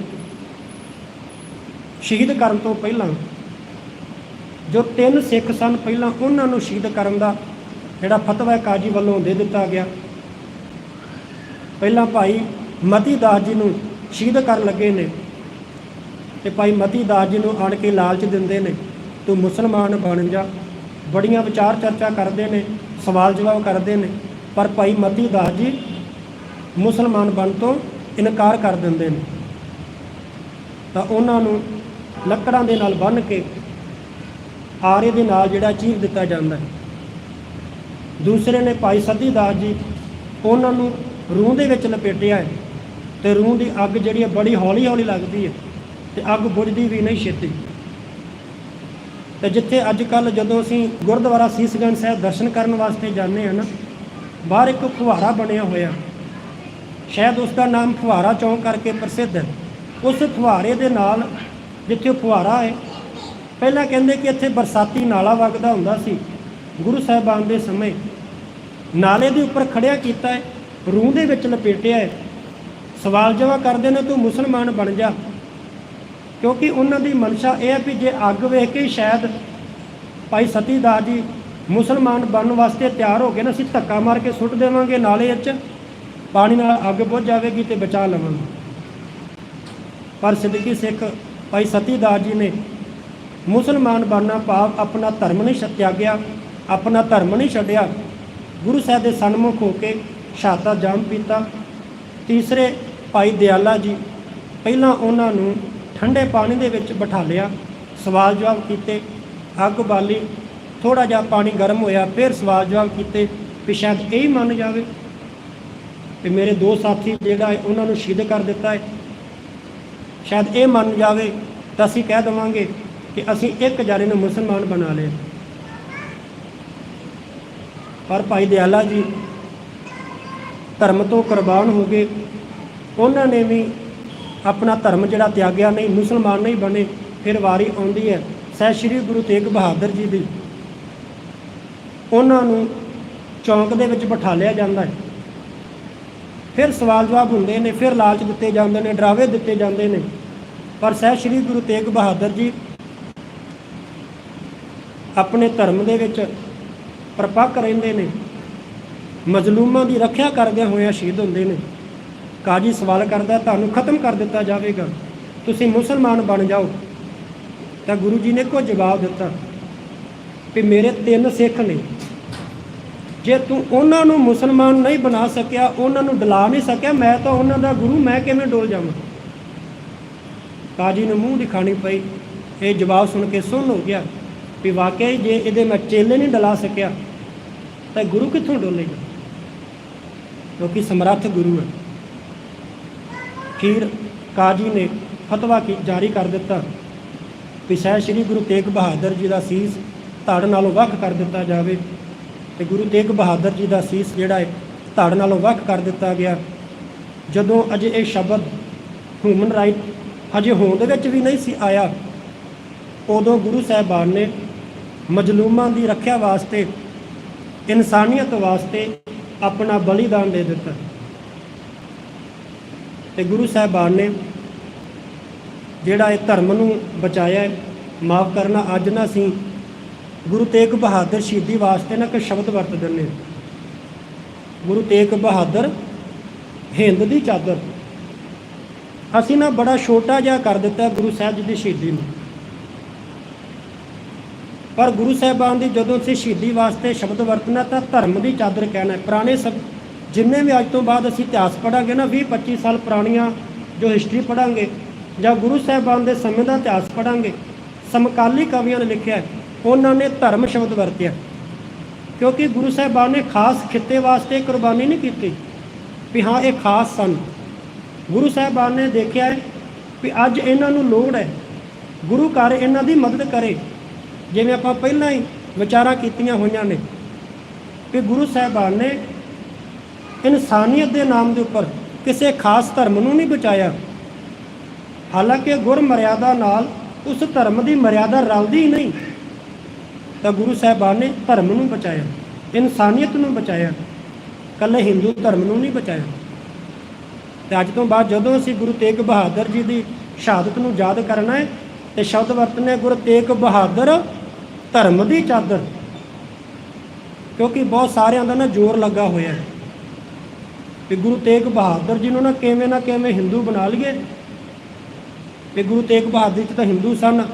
ਸ਼ਹੀਦ ਕਰਨ ਤੋਂ ਪਹਿਲਾਂ, ਜੋ ਤਿੰਨ ਸਿੱਖ ਸਨ, ਪਹਿਲਾਂ ਉਹਨਾਂ ਨੂੰ ਸ਼ਹੀਦ ਕਰਨ ਦਾ ਜਿਹੜਾ ਫਤਵਾ ਕਾਜੀ ਵੱਲੋਂ ਦੇ ਦਿੱਤਾ ਗਿਆ ਪਹਿਲਾਂ ਭਾਈ ਮਤੀ ਦਾਸ ਜੀ ਨੂੰ ਸ਼ਹੀਦ ਕਰਨ ਲੱਗੇ ਨੇ। ਤੇ ਭਾਈ ਮਤੀ ਦਾਸ ਜੀ ਨੂੰ ਆਣ ਕੇ ਲਾਲਚ ਦਿੰਦੇ ਨੇ। ਤੂੰ ਮੁਸਲਮਾਨ ਬਣ ਜਾ। ਬੜੀਆਂ ਵਿਚਾਰ ਚਰਚਾ ਕਰਦੇ ਨੇ, ਸਵਾਲ ਜਵਾਬ ਕਰਦੇ ਨੇ। ਪਰ ਭਾਈ ਮਤੀ ਦਾਸ ਜੀ ਮੁਸਲਮਾਨ ਬਣ ਤੋਂ ਇਨਕਾਰ ਕਰ ਦਿੰਦੇ ਨੇ। ਤਾਂ ਉਹਨਾਂ ਨੂੰ ਲੱਕੜਾਂ ਦੇ ਨਾਲ ਬੰਨ੍ਹ ਕੇ ਆਰੇ ਦੇ ਨਾਲ ਜਿਹੜਾ ਚੀਰ ਦਿੱਤਾ ਜਾਂਦਾ ਹੈ। ਦੂਸਰੇ ਨੇ ਭਾਈ ਸੱਦੀ ਦਾਸ ਜੀ ਉਹਨਾਂ ਨੂੰ ਰੂਹ ਦੇ ਵਿੱਚ ਲਪੇਟਿਆ ਹੈ। ਤੇ ਰੂਹ ਦੀ ਅੱਗ ਜਿਹੜੀ ਹੈ ਬੜੀ ਹੌਲੀ ਹੌਲੀ ਲੱਗਦੀ ਹੈ ਤੇ ਅੱਗ ਬੁਝਦੀ ਵੀ ਨਹੀਂ ਛੇਤੀ। ਤੇ ਜਿੱਥੇ ਅੱਜ ਕੱਲ ਜਦੋਂ ਅਸੀਂ ਗੁਰਦੁਆਰਾ ਸੀਸਗੰਜ ਸਾਹਿਬ ਦਰਸ਼ਨ ਕਰਨ ਵਾਸਤੇ ਜਾਂਦੇ ਹਾਂ ਨਾ, ਬਾਹਰ ਇੱਕ ਫੁਹਾਰਾ ਬਣਿਆ ਹੋਇਆ। ਸ਼ਾਇਦ ਉਸ ਦਾ ਨਾਮ ਫੁਹਾਰਾ ਚੌਂਕ ਕਰਕੇ ਪ੍ਰਸਿੱਧ ਹੈ। ਉਸ ਫੁਹਾਰੇ ਦੇ ਨਾਲ ਜਿੱਥੇ ਉਹ ਫੁਹਾਰਾ ਹੈ, ਪਹਿਲਾਂ ਕਹਿੰਦੇ ਕਿ ਇੱਥੇ ਬਰਸਾਤੀ ਨਾਲਾ ਵਗਦਾ ਹੁੰਦਾ ਸੀ, ਗੁਰੂ ਸਾਹਿਬਾਨ ਦੇ ਸਮੇਂ। ਨਾਲੇ ਦੇ ਉੱਪਰ ਖੜਿਆ ਕੀਤਾ ਹੈ, ਰੂਹ ਦੇ ਵਿੱਚ ਲਪੇਟਿਆ ਹੈ। ਸਵਾਲ ਜਵਾਬ ਕਰਦੇ ਨੇ, ਤੂੰ ਮੁਸਲਮਾਨ ਬਣ ਜਾ। ਕਿਉਂਕਿ ਉਹਨਾਂ ਦੀ ਮਨਸ਼ਾ ਇਹ ਹੈ ਵੀ ਜੇ ਅੱਗ ਵੇਖ ਕੇ ਸ਼ਾਇਦ ਭਾਈ ਸਤੀ ਦਾਸ ਜੀ ਮੁਸਲਮਾਨ ਬਣਨ ਵਾਸਤੇ ਤਿਆਰ ਹੋ ਗਏ ਨਾ, ਅਸੀਂ ਧੱਕਾ ਮਾਰ ਕੇ ਸੁੱਟ ਦੇਵਾਂਗੇ, ਨਾਲੇ ਵਿੱਚ ਪਾਣੀ ਨਾਲ ਅੱਗ ਬੁੱਝ ਜਾਵੇਗੀ ਤੇ ਬਚਾ ਲਵਾਂਗੇ। ਪਰ ਸਿੱਧਕੀ ਸਿੱਖ ਭਾਈ ਸਤੀ ਦਾਸ ਜੀ ਨੇ ਮੁਸਲਮਾਨ ਬਣਨਾ ਭਾਵ ਆਪਣਾ ਧਰਮ ਨਹੀਂ ਛੱਤਿਆਗਿਆ ਆਪਣਾ ਧਰਮ ਨਹੀਂ ਛੱਡਿਆ। ਗੁਰੂ ਸਾਹਿਬ ਦੇ ਸਨਮੁਖ ਹੋ ਕੇ ਸ਼ਹਾਦਤ ਜਾਮ ਪੀਤਾ। ਤੀਸਰੇ ਭਾਈ ਦਿਆਲਾ ਜੀ ਪਹਿਲਾਂ ਉਹਨਾਂ ਨੂੰ ਠੰਡੇ ਪਾਣੀ ਦੇ ਵਿੱਚ ਬਿਠਾ ਲਿਆ, ਸਵਾਲ ਜਵਾਬ ਕੀਤੇ, ਅੱਗ ਬਾਲੀ ਥੋੜਾ ਜਿਹਾ ਪਾਣੀ ਗਰਮ ਹੋਇਆ, ਫਿਰ ਸਵਾਲ ਜਵਾਬ ਕੀਤੇ ਵੀ ਸ਼ਾਇਦ ਇਹ ਹੀ ਮੰਨ ਜਾਵੇ ਵੀ ਮੇਰੇ ਦੋ ਸਾਥੀ ਜਿਹੜਾ ਹੈ ਉਹਨਾਂ ਨੂੰ ਸ਼ਹੀਦ ਕਰ ਦਿੱਤਾ ਹੈ। ਸ਼ਾਇਦ ਇਹ ਮੰਨ ਜਾਵੇ ਤਾਂ ਅਸੀਂ ਕਹਿ ਦੇਵਾਂਗੇ ਕਿ ਅਸੀਂ ਇੱਕ ਜਾਰੇ ਨੂੰ ਮੁਸਲਮਾਨ ਬਣਾ ਲਿਆ। ਪਰ ਭਾਈ ਦਿਆਲਾ ਜੀ ਧਰਮ ਤੋਂ ਕੁਰਬਾਨ ਹੋ ਗਏ। ਉਹਨਾਂ ਨੇ ਵੀ ਆਪਣਾ ਧਰਮ ਜਿਹੜਾ ਤਿਆਗਿਆ ਨਹੀਂ, ਮੁਸਲਮਾਨ ਨਹੀਂ ਬਣੇ, ਫਿਰ ਵਾਰੀ ਆਉਂਦੀ ਹੈ। ਸਹਿ ਸ਼੍ਰੀ ਗੁਰੂ ਤੇਗ ਬਹਾਦਰ ਜੀ ਦੀ। ਉਹਨਾਂ ਨੂੰ ਚੌਂਕ ਦੇ ਵਿੱਚ ਬਿਠਾ ਲਿਆ ਜਾਂਦਾ ਹੈ। ਫਿਰ ਸਵਾਲ ਜਵਾਬ ਹੁੰਦੇ ਨੇ, ਫਿਰ ਲਾਲਚ ਦਿੱਤੇ ਜਾਂਦੇ ਨੇ, ਡਰਾਵੇ ਦਿੱਤੇ ਜਾਂਦੇ ਨੇ। ਪਰ ਸਹਿ ਸ਼੍ਰੀ ਗੁਰੂ ਤੇਗ ਬਹਾਦਰ ਜੀ ਆਪਣੇ ਧਰਮ ਦੇ ਵਿੱਚ ਪਰਪੱਕ ਰਹਿੰਦੇ ਨੇ। ਮਜ਼ਲੂਮਾਂ ਦੀ ਰੱਖਿਆ ਕਰਦਿਆਂ ਹੋਇਆਂ ਸ਼ਹੀਦ ਹੁੰਦੇ ਨੇ। ਕਾਜੀ ਸਵਾਲ ਕਰਦਾ ਤੁਹਾਨੂੰ ਖਤਮ ਕਰ ਦਿੱਤਾ ਜਾਵੇਗਾ। ਤੁਸੀਂ ਮੁਸਲਮਾਨ ਬਣ ਜਾਓ। ਤਾਂ ਗੁਰੂ ਜੀ ਨੇ ਕੋ ਜਵਾਬ ਦਿੱਤਾ ਕਿ ਮੇਰੇ ਤਿੰਨ ਸਿੱਖ ਨੇ। ਜੇ ਤੂੰ ਉਹਨਾਂ ਨੂੰ ਮੁਸਲਮਾਨ ਨਹੀਂ ਬਣਾ ਸਕਿਆ, ਉਹਨਾਂ ਨੂੰ ਡਲਾ ਨਹੀਂ ਸਕਿਆ, ਮੈਂ ਤਾਂ ਉਹਨਾਂ ਦਾ ਗੁਰੂ, ਮੈਂ ਕਿਵੇਂ ਡੋਲ ਜਾਵਾਂ? ਕਾਜੀ ਨੂੰ ਮੂੰਹ ਦਿਖਾਣੀ ਪਈ। ਇਹ ਜਵਾਬ ਸੁਣ ਕੇ ਸੁਣ ਹੋ ਗਿਆ ਵੀ ਵਾਕਿਆ ਜੇ ਇਹਦੇ ਮੈਂ ਚੇਲੇ ਨਹੀਂ ਡਲਾ ਸਕਿਆ, ਤਾਂ ਗੁਰੂ ਕਿੱਥੋਂ ਡੋਲੇਗਾ? ਕਿਉਂਕਿ ਸਮਰੱਥ ਗੁਰੂ ਹੈ। ਫਿਰ ਕਾਜੀ ਨੇ ਫਤਵਾ ਕੀ, ਜਾਰੀ ਕਰ ਦਿੱਤਾ। ਵੀ ਸਹਿ ਸ੍ਰੀ ਗੁਰੂ ਤੇਗ ਬਹਾਦਰ ਜੀ ਦਾ ਸੀਸ ਧੜ ਨਾਲੋਂ ਵੱਖ ਕਰ ਦਿੱਤਾ ਜਾਵੇ ਤੇ ਗੁਰੂ ਤੇਗ ਬਹਾਦਰ ਜੀ ਦਾ ਸੀਸ ਜਿਹੜਾ ਹੈ, ਧੜ ਨਾਲੋਂ ਵੱਖ ਕਰ ਦਿੱਤਾ ਗਿਆ। ਜਦੋਂ ਅਜੇ ਇਹ ਸ਼ਬਦ ਹਿਊਮਨ ਰਾਈਟ ਹਜੇ ਹੋਂਦ ਦੇ ਵਿੱਚ ਵੀ ਨਹੀਂ ਸੀ ਆਇਆ, ਉਦੋਂ ਗੁਰੂ ਸਾਹਿਬਾਨ ਨੇ ਮਜਲੂਮਾਂ ਦੀ ਰੱਖਿਆ ਵਾਸਤੇ, ਇਨਸਾਨੀਅਤ ਵਾਸਤੇ ਆਪਣਾ ਬਲੀਦਾਨ ਦੇ ਦਿੱਤਾ। ਤੇ ਗੁਰੂ ਸਾਹਿਬਾਨ ਨੇ ਜਿਹੜਾ ਇਹ ਧਰਮ ਨੂੰ ਬਚਾਇਆ ਮਾਫ ਕਰਨਾ ਅੱਜ ਨਾ ਅਸੀਂ ਗੁਰੂ ਤੇਗ ਬਹਾਦਰ ਸ਼ਹੀਦੀ ਵਾਸਤੇ ਨਾ ਇੱਕ ਸ਼ਬਦ ਵਰਤ ਦਿੰਦੇ ਹਾਂ। ਗੁਰੂ ਤੇਗ ਬਹਾਦਰ ਹਿੰਦ ਦੀ ਚਾਦਰ ਅਸੀਂ ਨਾ ਬੜਾ ਛੋਟਾ ਜਿਹਾ ਕਰ ਦਿੱਤਾ ਗੁਰੂ ਸਾਹਿਬ ਜੀ ਦੀ ਸ਼ਹੀਦੀ ਨੂੰ ਪਰ ਗੁਰੂ ਸਾਹਿਬਾਨ ਦੀ ਜਦੋਂ ਅਸੀਂ ਸ਼ਹੀਦੀ ਵਾਸਤੇ ਸ਼ਬਦ ਵਰਤਣਾ ਤਾਂ ਧਰਮ ਦੀ ਚਾਦਰ ਕਹਿਣਾ ਪੁਰਾਣੇ ਸਭ ਜਿੰਨੇ ਵੀ ਅੱਜ ਤੋਂ ਬਾਅਦ ਅਸੀਂ ਇਤਿਹਾਸ ਪੜਾਂਗੇ ਨਾ 20 25 ਸਾਲ ਪੁਰਾਣੀਆਂ ਜੋ ਹਿਸਟਰੀ ਪੜਾਂਗੇ ਜਾਂ ਗੁਰੂ ਸਾਹਿਬਾਨ ਦੇ ਸਮੇਂ ਦਾ ਇਤਿਹਾਸ ਪੜਾਂਗੇ ਸਮਕਾਲੀ ਕਵੀਆਂ ਨੇ ਲਿਖਿਆ ਉਹਨਾਂ ਨੇ ਧਰਮ ਸ਼ਬਦ ਵਰਤਿਆ ਕਿਉਂਕਿ ਗੁਰੂ ਸਾਹਿਬਾਨ ਨੇ ਖਾਸ ਖਿੱਤੇ ਵਾਸਤੇ ਕੁਰਬਾਨੀ ਨਹੀਂ ਕੀਤੀ ਵੀ ਹਾਂ, ਇਹ ਖਾਸ ਸਨ। ਗੁਰੂ ਸਾਹਿਬਾਨ ਨੇ ਦੇਖਿਆ ਵੀ ਅੱਜ ਇਹਨਾਂ ਨੂੰ ਲੋੜ ਹੈ, ਗੁਰੂ ਘਰ ਇਹਨਾਂ ਦੀ ਮਦਦ ਕਰੇ, ਜਿਵੇਂ ਆਪਾਂ ਪਹਿਲਾਂ ਹੀ ਵਿਚਾਰਾਂ ਕੀਤੀਆਂ ਹੋਈਆਂ ਨੇ। ਕਿ ਗੁਰੂ ਸਾਹਿਬਾਨ ਨੇ ਇਨਸਾਨੀਅਤ ਦੇ ਨਾਮ ਦੇ ਉੱਪਰ ਕਿਸੇ ਖਾਸ ਧਰਮ ਨੂੰ ਨਹੀਂ ਬਚਾਇਆ। ਹਾਲਾਂਕਿ ਗੁਰ ਮਰਿਆਦਾ ਨਾਲ ਉਸ ਧਰਮ ਦੀ ਮਰਿਆਦਾ ਰਲਦੀ ਨਹੀਂ, ਤਾਂ ਗੁਰੂ ਸਾਹਿਬਾਨ ਨੇ ਧਰਮ ਨੂੰ ਬਚਾਇਆ, ਇਨਸਾਨੀਅਤ ਨੂੰ ਬਚਾਇਆ ਕੱਲੇ ਹਿੰਦੂ ਧਰਮ ਨੂੰ ਨਹੀਂ ਬਚਾਇਆ। ਤੇ ਅੱਜ ਤੋਂ ਬਾਅਦ ਜਦੋਂ ਅਸੀਂ ਗੁਰੂ ਤੇਗ ਬਹਾਦਰ ਜੀ ਦੀ ਸ਼ਹਾਦਤ ਨੂੰ ਯਾਦ ਕਰਨਾ ਹੈ, ਤੇ ਸ਼ਬਦ ਵਰਤਨੇ ਗੁਰੂ ਤੇਗ ਬਹਾਦਰ ਧਰਮ ਦੀ ਚਾਦਰ, ਕਿਉਂਕਿ ਬਹੁਤ ਸਾਰਿਆਂ ਦਾ ਨਾ ਜ਼ੋਰ ਲੱਗਾ ਹੋਇਆ ਹੈ। ਵੀ ਗੁਰੂ ਤੇਗ ਬਹਾਦਰ ਜੀ ਨੂੰ ਨਾ ਕਿਵੇਂ ਨਾ ਕਿਵੇਂ ਹਿੰਦੂ ਬਣਾ ਲਈਏ। ਵੀ ਗੁਰੂ ਤੇਗ ਬਹਾਦਰ ਜੀ ਤਾਂ ਹਿੰਦੂ ਸਨ।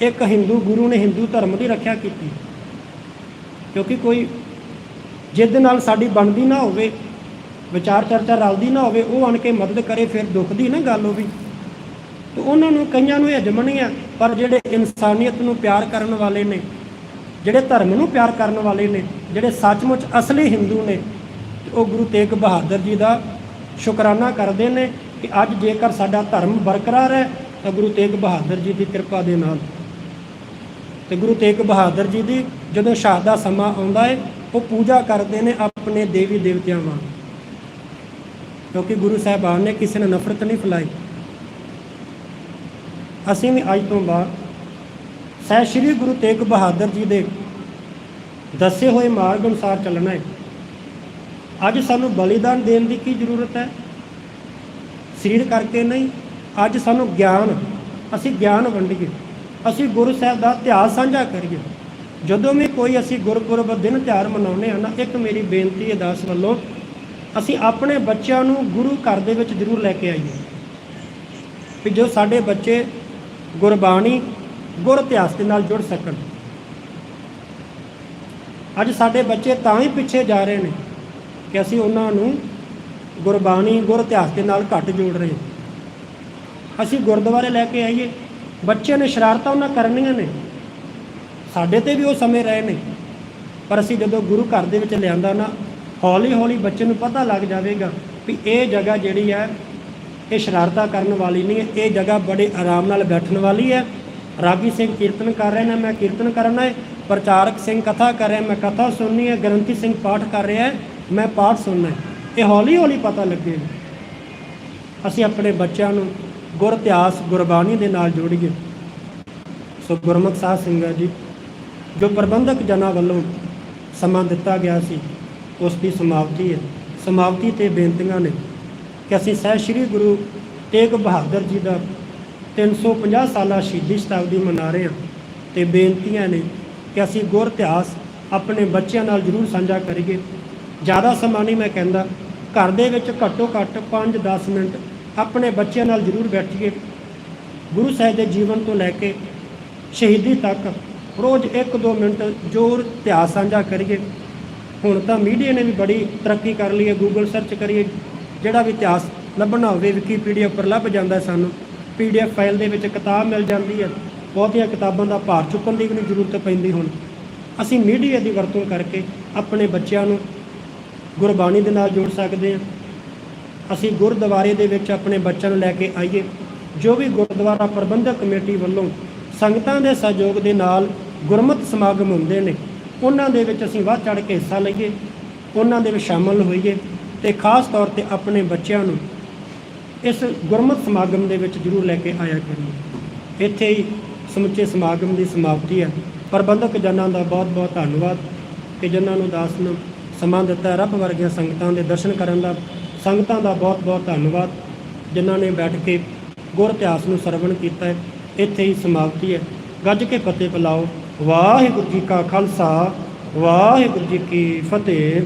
ਇੱਕ ਹਿੰਦੂ ਗੁਰੂ ਨੇ ਹਿੰਦੂ ਧਰਮ ਦੀ ਰੱਖਿਆ ਕੀਤੀ। ਕਿਉਂਕਿ ਕੋਈ ਜਿੱਦ ਨਾਲ ਸਾਡੀ ਬਣਦੀ ਨਾ ਹੋਵੇ, ਵਿਚਾਰ ਚਰਚਾ ਰਲਦੀ ਨਾ ਹੋਵੇ, ਉਹ ਆਣ ਕੇ ਮਦਦ ਕਰੇ, ਫਿਰ ਦੁੱਖ ਦੀ ਨਾ ਗੱਲ ਹੋਵੇ ਤੇ ਉਹਨਾਂ ਨੂੰ ਕਈਆਂ ਨੂੰ ਇਹ ਜਮਣੀ ਆ, ਪਰ ਜਿਹੜੇ ਇਨਸਾਨੀਅਤ ਨੂੰ ਪਿਆਰ ਕਰਨ ਵਾਲੇ ਨੇ, ਜਿਹੜੇ ਧਰਮ ਨੂੰ ਪਿਆਰ ਕਰਨ ਵਾਲੇ ਨੇ, ਜਿਹੜੇ ਸੱਚਮੁੱਚ ਅਸਲੀ ਹਿੰਦੂ ਨੇ ਉਹ ਗੁਰੂ ਤੇਗ ਬਹਾਦਰ ਜੀ ਦਾ ਸ਼ੁਕਰਾਨਾ ਕਰਦੇ ਨੇ ਕਿ ਅੱਜ ਜੇਕਰ ਸਾਡਾ ਧਰਮ ਬਰਕਰਾਰ ਹੈ, ਤਾਂ ਗੁਰੂ ਤੇਗ ਬਹਾਦਰ ਜੀ ਦੀ ਕਿਰਪਾ ਦੇ ਨਾਲ। ਤੇ ਗੁਰੂ ਤੇਗ ਬਹਾਦਰ ਜੀ ਦੀ ਜਦੋਂ ਸ਼ਹਾਦਤ ਦਾ ਸਮਾਂ ਆਉਂਦਾ ਹੈ ਉਹ ਪੂਜਾ ਕਰਦੇ ਨੇ ਆਪਣੇ ਦੇਵੀ ਦੇਵਤਿਆਂ ਵਾਂਗ ਕਿਉਂਕਿ ਗੁਰੂ ਸਾਹਿਬਾਨ ਨੇ ਕਿਸੇ ਨਾਲ ਨਫ਼ਰਤ ਨਹੀਂ ਫੈਲਾਈ। ਅਸੀਂ ਵੀ ਅੱਜ ਤੋਂ ਬਾਅਦ ਸਹਿ ਸ਼੍ਰੀ ਗੁਰੂ ਤੇਗ ਬਹਾਦਰ ਜੀ ਦੇ ਦੱਸੇ ਹੋਏ ਮਾਰਗ ਅਨੁਸਾਰ ਚੱਲਣਾ ਹੈ ਅੱਜ ਸਾਨੂੰ ਬਲੀਦਾਨ ਦੇਣ ਦੀ ਕੀ ਜ਼ਰੂਰਤ ਹੈ? ਸਰੀਰ ਕਰਕੇ ਨਹੀਂ, ਅੱਜ ਸਾਨੂੰ ਗਿਆਨ, ਅਸੀਂ ਗਿਆਨ ਵੰਡੀਏ, ਅਸੀਂ ਗੁਰੂ ਸਾਹਿਬ ਦਾ ਇਤਿਹਾਸ ਸਾਂਝਾ ਕਰੀਏ। ਜਦੋਂ ਵੀ ਕੋਈ ਅਸੀਂ ਗੁਰਪੁਰਬ ਦਿਨ ਤਿਉਹਾਰ ਮਨਾਉਂਦੇ ਹਾਂ ਨਾ, ਇੱਕ ਮੇਰੀ ਬੇਨਤੀ ਹੈ ਦਾਸ ਵੱਲੋਂ, ਅਸੀਂ ਆਪਣੇ ਬੱਚਿਆਂ ਨੂੰ ਗੁਰੂ ਘਰ ਦੇ ਵਿੱਚ ਜ਼ਰੂਰ ਲੈ ਕੇ ਆਈਏ। ਵੀ ਜੋ ਸਾਡੇ ਬੱਚੇ ਗੁਰਬਾਣੀ, ਗੁਰ ਇਤਿਹਾਸ ਦੇ ਨਾਲ ਜੁੜ ਸਕਣ। ਅੱਜ ਸਾਡੇ ਬੱਚੇ ਤਾਂ ਹੀ ਪਿੱਛੇ ਜਾ ਰਹੇ ਨੇ। ਕਿ ਅਸੀਂ ਉਹਨਾਂ ਨੂੰ ਗੁਰਬਾਣੀ, ਗੁਰ ਇਤਿਹਾਸ ਦੇ ਨਾਲ ਘੱਟ ਜੋੜ ਰਹੇ ਅਸੀਂ ਗੁਰਦੁਆਰੇ ਲੈ ਕੇ ਆਈਏ, ਬੱਚਿਆਂ ਨੇ ਸ਼ਰਾਰਤਾਂ ਉਹਨਾਂ ਕਰਨੀਆਂ ਨੇ। ਸਾਡੇ ਤੇ ਵੀ ਉਹ ਸਮੇਂ ਰਹੇ ਨੇ। ਪਰ ਅਸੀਂ ਜਦੋਂ ਗੁਰੂ ਘਰ ਦੇ ਵਿੱਚ ਲਿਆਂਦਾ ਨਾ ਹੌਲੀ ਹੌਲੀ ਬੱਚੇ ਨੂੰ ਪਤਾ ਲੱਗ ਜਾਵੇਗਾ ਵੀ ਇਹ ਜਗ੍ਹਾ ਜਿਹੜੀ ਹੈ, ਇਹ ਸ਼ਰਾਰਤਾਂ ਕਰਨ ਵਾਲੀ ਨਹੀਂ ਹੈ। ਇਹ ਜਗ੍ਹਾ ਬੜੇ ਆਰਾਮ ਨਾਲ ਬੈਠਣ ਵਾਲੀ ਹੈ। ਰਾਗੀ ਸਿੰਘ ਕੀਰਤਨ ਕਰ ਰਹੇ ਨੇ, ਮੈਂ ਕੀਰਤਨ ਕਰਨਾ ਹੈ ਪ੍ਰਚਾਰਕ ਸਿੰਘ ਕਥਾ ਕਰ ਰਿਹਾ, ਮੈਂ ਕਥਾ ਸੁਣਨੀ ਹੈ, ਗ੍ਰੰਥੀ ਸਿੰਘ ਪਾਠ ਕਰ ਰਿਹਾ ਹੈ। ਮੈਂ ਪਾਠ ਸੁਣਨਾ ਹੈ। ਇਹ ਹੌਲੀ ਹੌਲੀ ਪਤਾ ਲੱਗੇ। ਅਸੀਂ ਆਪਣੇ ਬੱਚਿਆਂ ਨੂੰ ਗੁਰ ਇਤਿਹਾਸ, ਗੁਰਬਾਣੀ ਦੇ ਨਾਲ ਜੋੜੀਏ ਸੋ ਗੁਰਮੁਖ ਸਾਹਿਬ ਸਿੰਘ ਜੀ, ਜੋ ਪ੍ਰਬੰਧਕ ਜਨਾਂ ਵੱਲੋਂ ਸਮਾਂ ਦਿੱਤਾ ਗਿਆ ਸੀ, ਉਸ ਦੀ ਸਮਾਪਤੀ ਹੈ। ਸਮਾਪਤੀ ਤੇ ਬੇਨਤੀਆਂ ਨੇ ਕਿ ਅਸੀਂ ਸਹਿ ਸ੍ਰੀ ਗੁਰੂ ਤੇਗ ਬਹਾਦਰ ਜੀ ਦਾ 350 ਸਾਲਾ ਸ਼ਹੀਦੀ ਸ਼ਤਾਬਦੀ ਮਨਾ ਰਹੇ ਹਾਂ ਤੇ ਬੇਨਤੀਆਂ ਨੇ ਕਿ ਅਸੀਂ ਗੁਰ ਇਤਿਹਾਸ ਆਪਣੇ ਬੱਚਿਆਂ ਨਾਲ ਜ਼ਰੂਰ ਸਾਂਝਾ ਕਰੀਏ। ਜ਼ਿਆਦਾ ਸਮਾਂ ਨਹੀਂ ਮੈਂ ਕਹਿੰਦਾ। ਘਰ ਦੇ ਵਿੱਚ ਘੱਟੋ ਘੱਟ 5-10 ਮਿੰਟ ਆਪਣੇ ਬੱਚਿਆਂ ਨਾਲ ਜ਼ਰੂਰ ਬੈਠੀਏ। ਗੁਰੂ ਸਾਹਿਬ ਦੇ ਜੀਵਨ ਤੋਂ ਲੈ ਕੇ ਸ਼ਹੀਦੀ ਤੱਕ ਰੋਜ਼ 1-2 ਮਿੰਟ ਜ਼ੋਰ ਇਤਿਹਾਸ ਸਾਂਝਾ ਕਰੀਏ। ਹੁਣ ਤਾਂ ਮੀਡੀਆ ਨੇ ਵੀ ਬੜੀ ਤਰੱਕੀ ਕਰ ਲਈ ਹੈ। ਗੂਗਲ ਸਰਚ ਕਰੀਏ, ਜਿਹੜਾ ਵੀ ਇਤਿਹਾਸ ਲੱਭਣਾ ਹੋਵੇ ਵਿਕੀਪੀਡੀਆ ਉੱਪਰ ਲੱਭ ਜਾਂਦਾ ਹੈ ਸਾਨੂੰ। ਪੀਡੀਐਫ ਫਾਈਲ ਦੇ ਵਿੱਚ ਕਿਤਾਬ ਮਿਲ ਜਾਂਦੀ ਹੈ। ਬਹੁਤੀਆਂ ਕਿਤਾਬਾਂ ਦਾ ਭਾਰ ਚੁੱਕਣ ਦੀ ਵੀ ਨਹੀਂ ਜ਼ਰੂਰਤ ਪੈਂਦੀ ਹੁਣ। ਅਸੀਂ ਮੀਡੀਆ ਦੀ ਵਰਤੋਂ ਕਰਕੇ ਆਪਣੇ ਬੱਚਿਆਂ ਨੂੰ ਗੁਰਬਾਣੀ ਦੇ ਨਾਲ ਜੋੜ ਸਕਦੇ ਹਾਂ। ਅਸੀਂ ਗੁਰਦੁਆਰੇ ਦੇ ਵਿੱਚ ਆਪਣੇ ਬੱਚਿਆਂ ਨੂੰ ਲੈ ਕੇ ਆਈਏ। ਜੋ ਵੀ ਗੁਰਦੁਆਰਾ ਪ੍ਰਬੰਧਕ ਕਮੇਟੀ ਵੱਲੋਂ ਸੰਗਤਾਂ ਦੇ ਸਹਿਯੋਗ ਦੇ ਨਾਲ ਗੁਰਮਤ ਸਮਾਗਮ ਹੁੰਦੇ ਨੇ, ਉਹਨਾਂ ਦੇ ਵਿੱਚ ਅਸੀਂ ਵੱਧ ਚੜ ਕੇ ਹਿੱਸਾ ਲਈਏ। ਉਹਨਾਂ ਦੇ ਵਿੱਚ ਸ਼ਾਮਲ ਹੋਈਏ ਤੇ ਖਾਸ ਤੌਰ ਤੇ ਆਪਣੇ ਬੱਚਿਆਂ ਨੂੰ ਇਸ ਗੁਰਮਤਿ ਸਮਾਗਮ ਦੇ ਵਿੱਚ ਜ਼ਰੂਰ ਲੈ ਕੇ ਆਇਆ ਕਰੀਏ। ਇੱਥੇ ਹੀ ਸਮੁੱਚੇ ਸਮਾਗਮ ਦੀ ਸਮਾਪਤੀ ਹੈ। ਪ੍ਰਬੰਧਕ ਜਨਾਂ ਦਾ ਬਹੁਤ ਬਹੁਤ ਧੰਨਵਾਦ। ਕਿ ਜਿਨ੍ਹਾਂ ਨੂੰ ਦਾਸ ਨੂੰ ਸਮਾਂ ਦਿੱਤਾ। ਰੱਬ ਵਰਗੀਆਂ ਸੰਗਤਾਂ ਦੇ ਦਰਸ਼ਨ ਕਰਨ ਦਾ ਸੰਗਤਾਂ ਦਾ ਬਹੁਤ ਬਹੁਤ ਧੰਨਵਾਦ, ਜਿਨ੍ਹਾਂ ਨੇ ਬੈਠ ਕੇ ਗੁਰ ਇਤਿਹਾਸ ਨੂੰ ਸਰਵਣ ਕੀਤਾ ਹੈ। ਇੱਥੇ ਹੀ ਸਮਾਪਤੀ ਹੈ। ਗੱਜ ਕੇ ਫਤਿਹ ਬੁਲਾਓ ਵਾਹਿਗੁਰੂ ਜੀ ਕਾ ਖਾਲਸਾ, ਵਾਹਿਗੁਰੂ ਜੀ ਕੀ ਫਤਿਹ।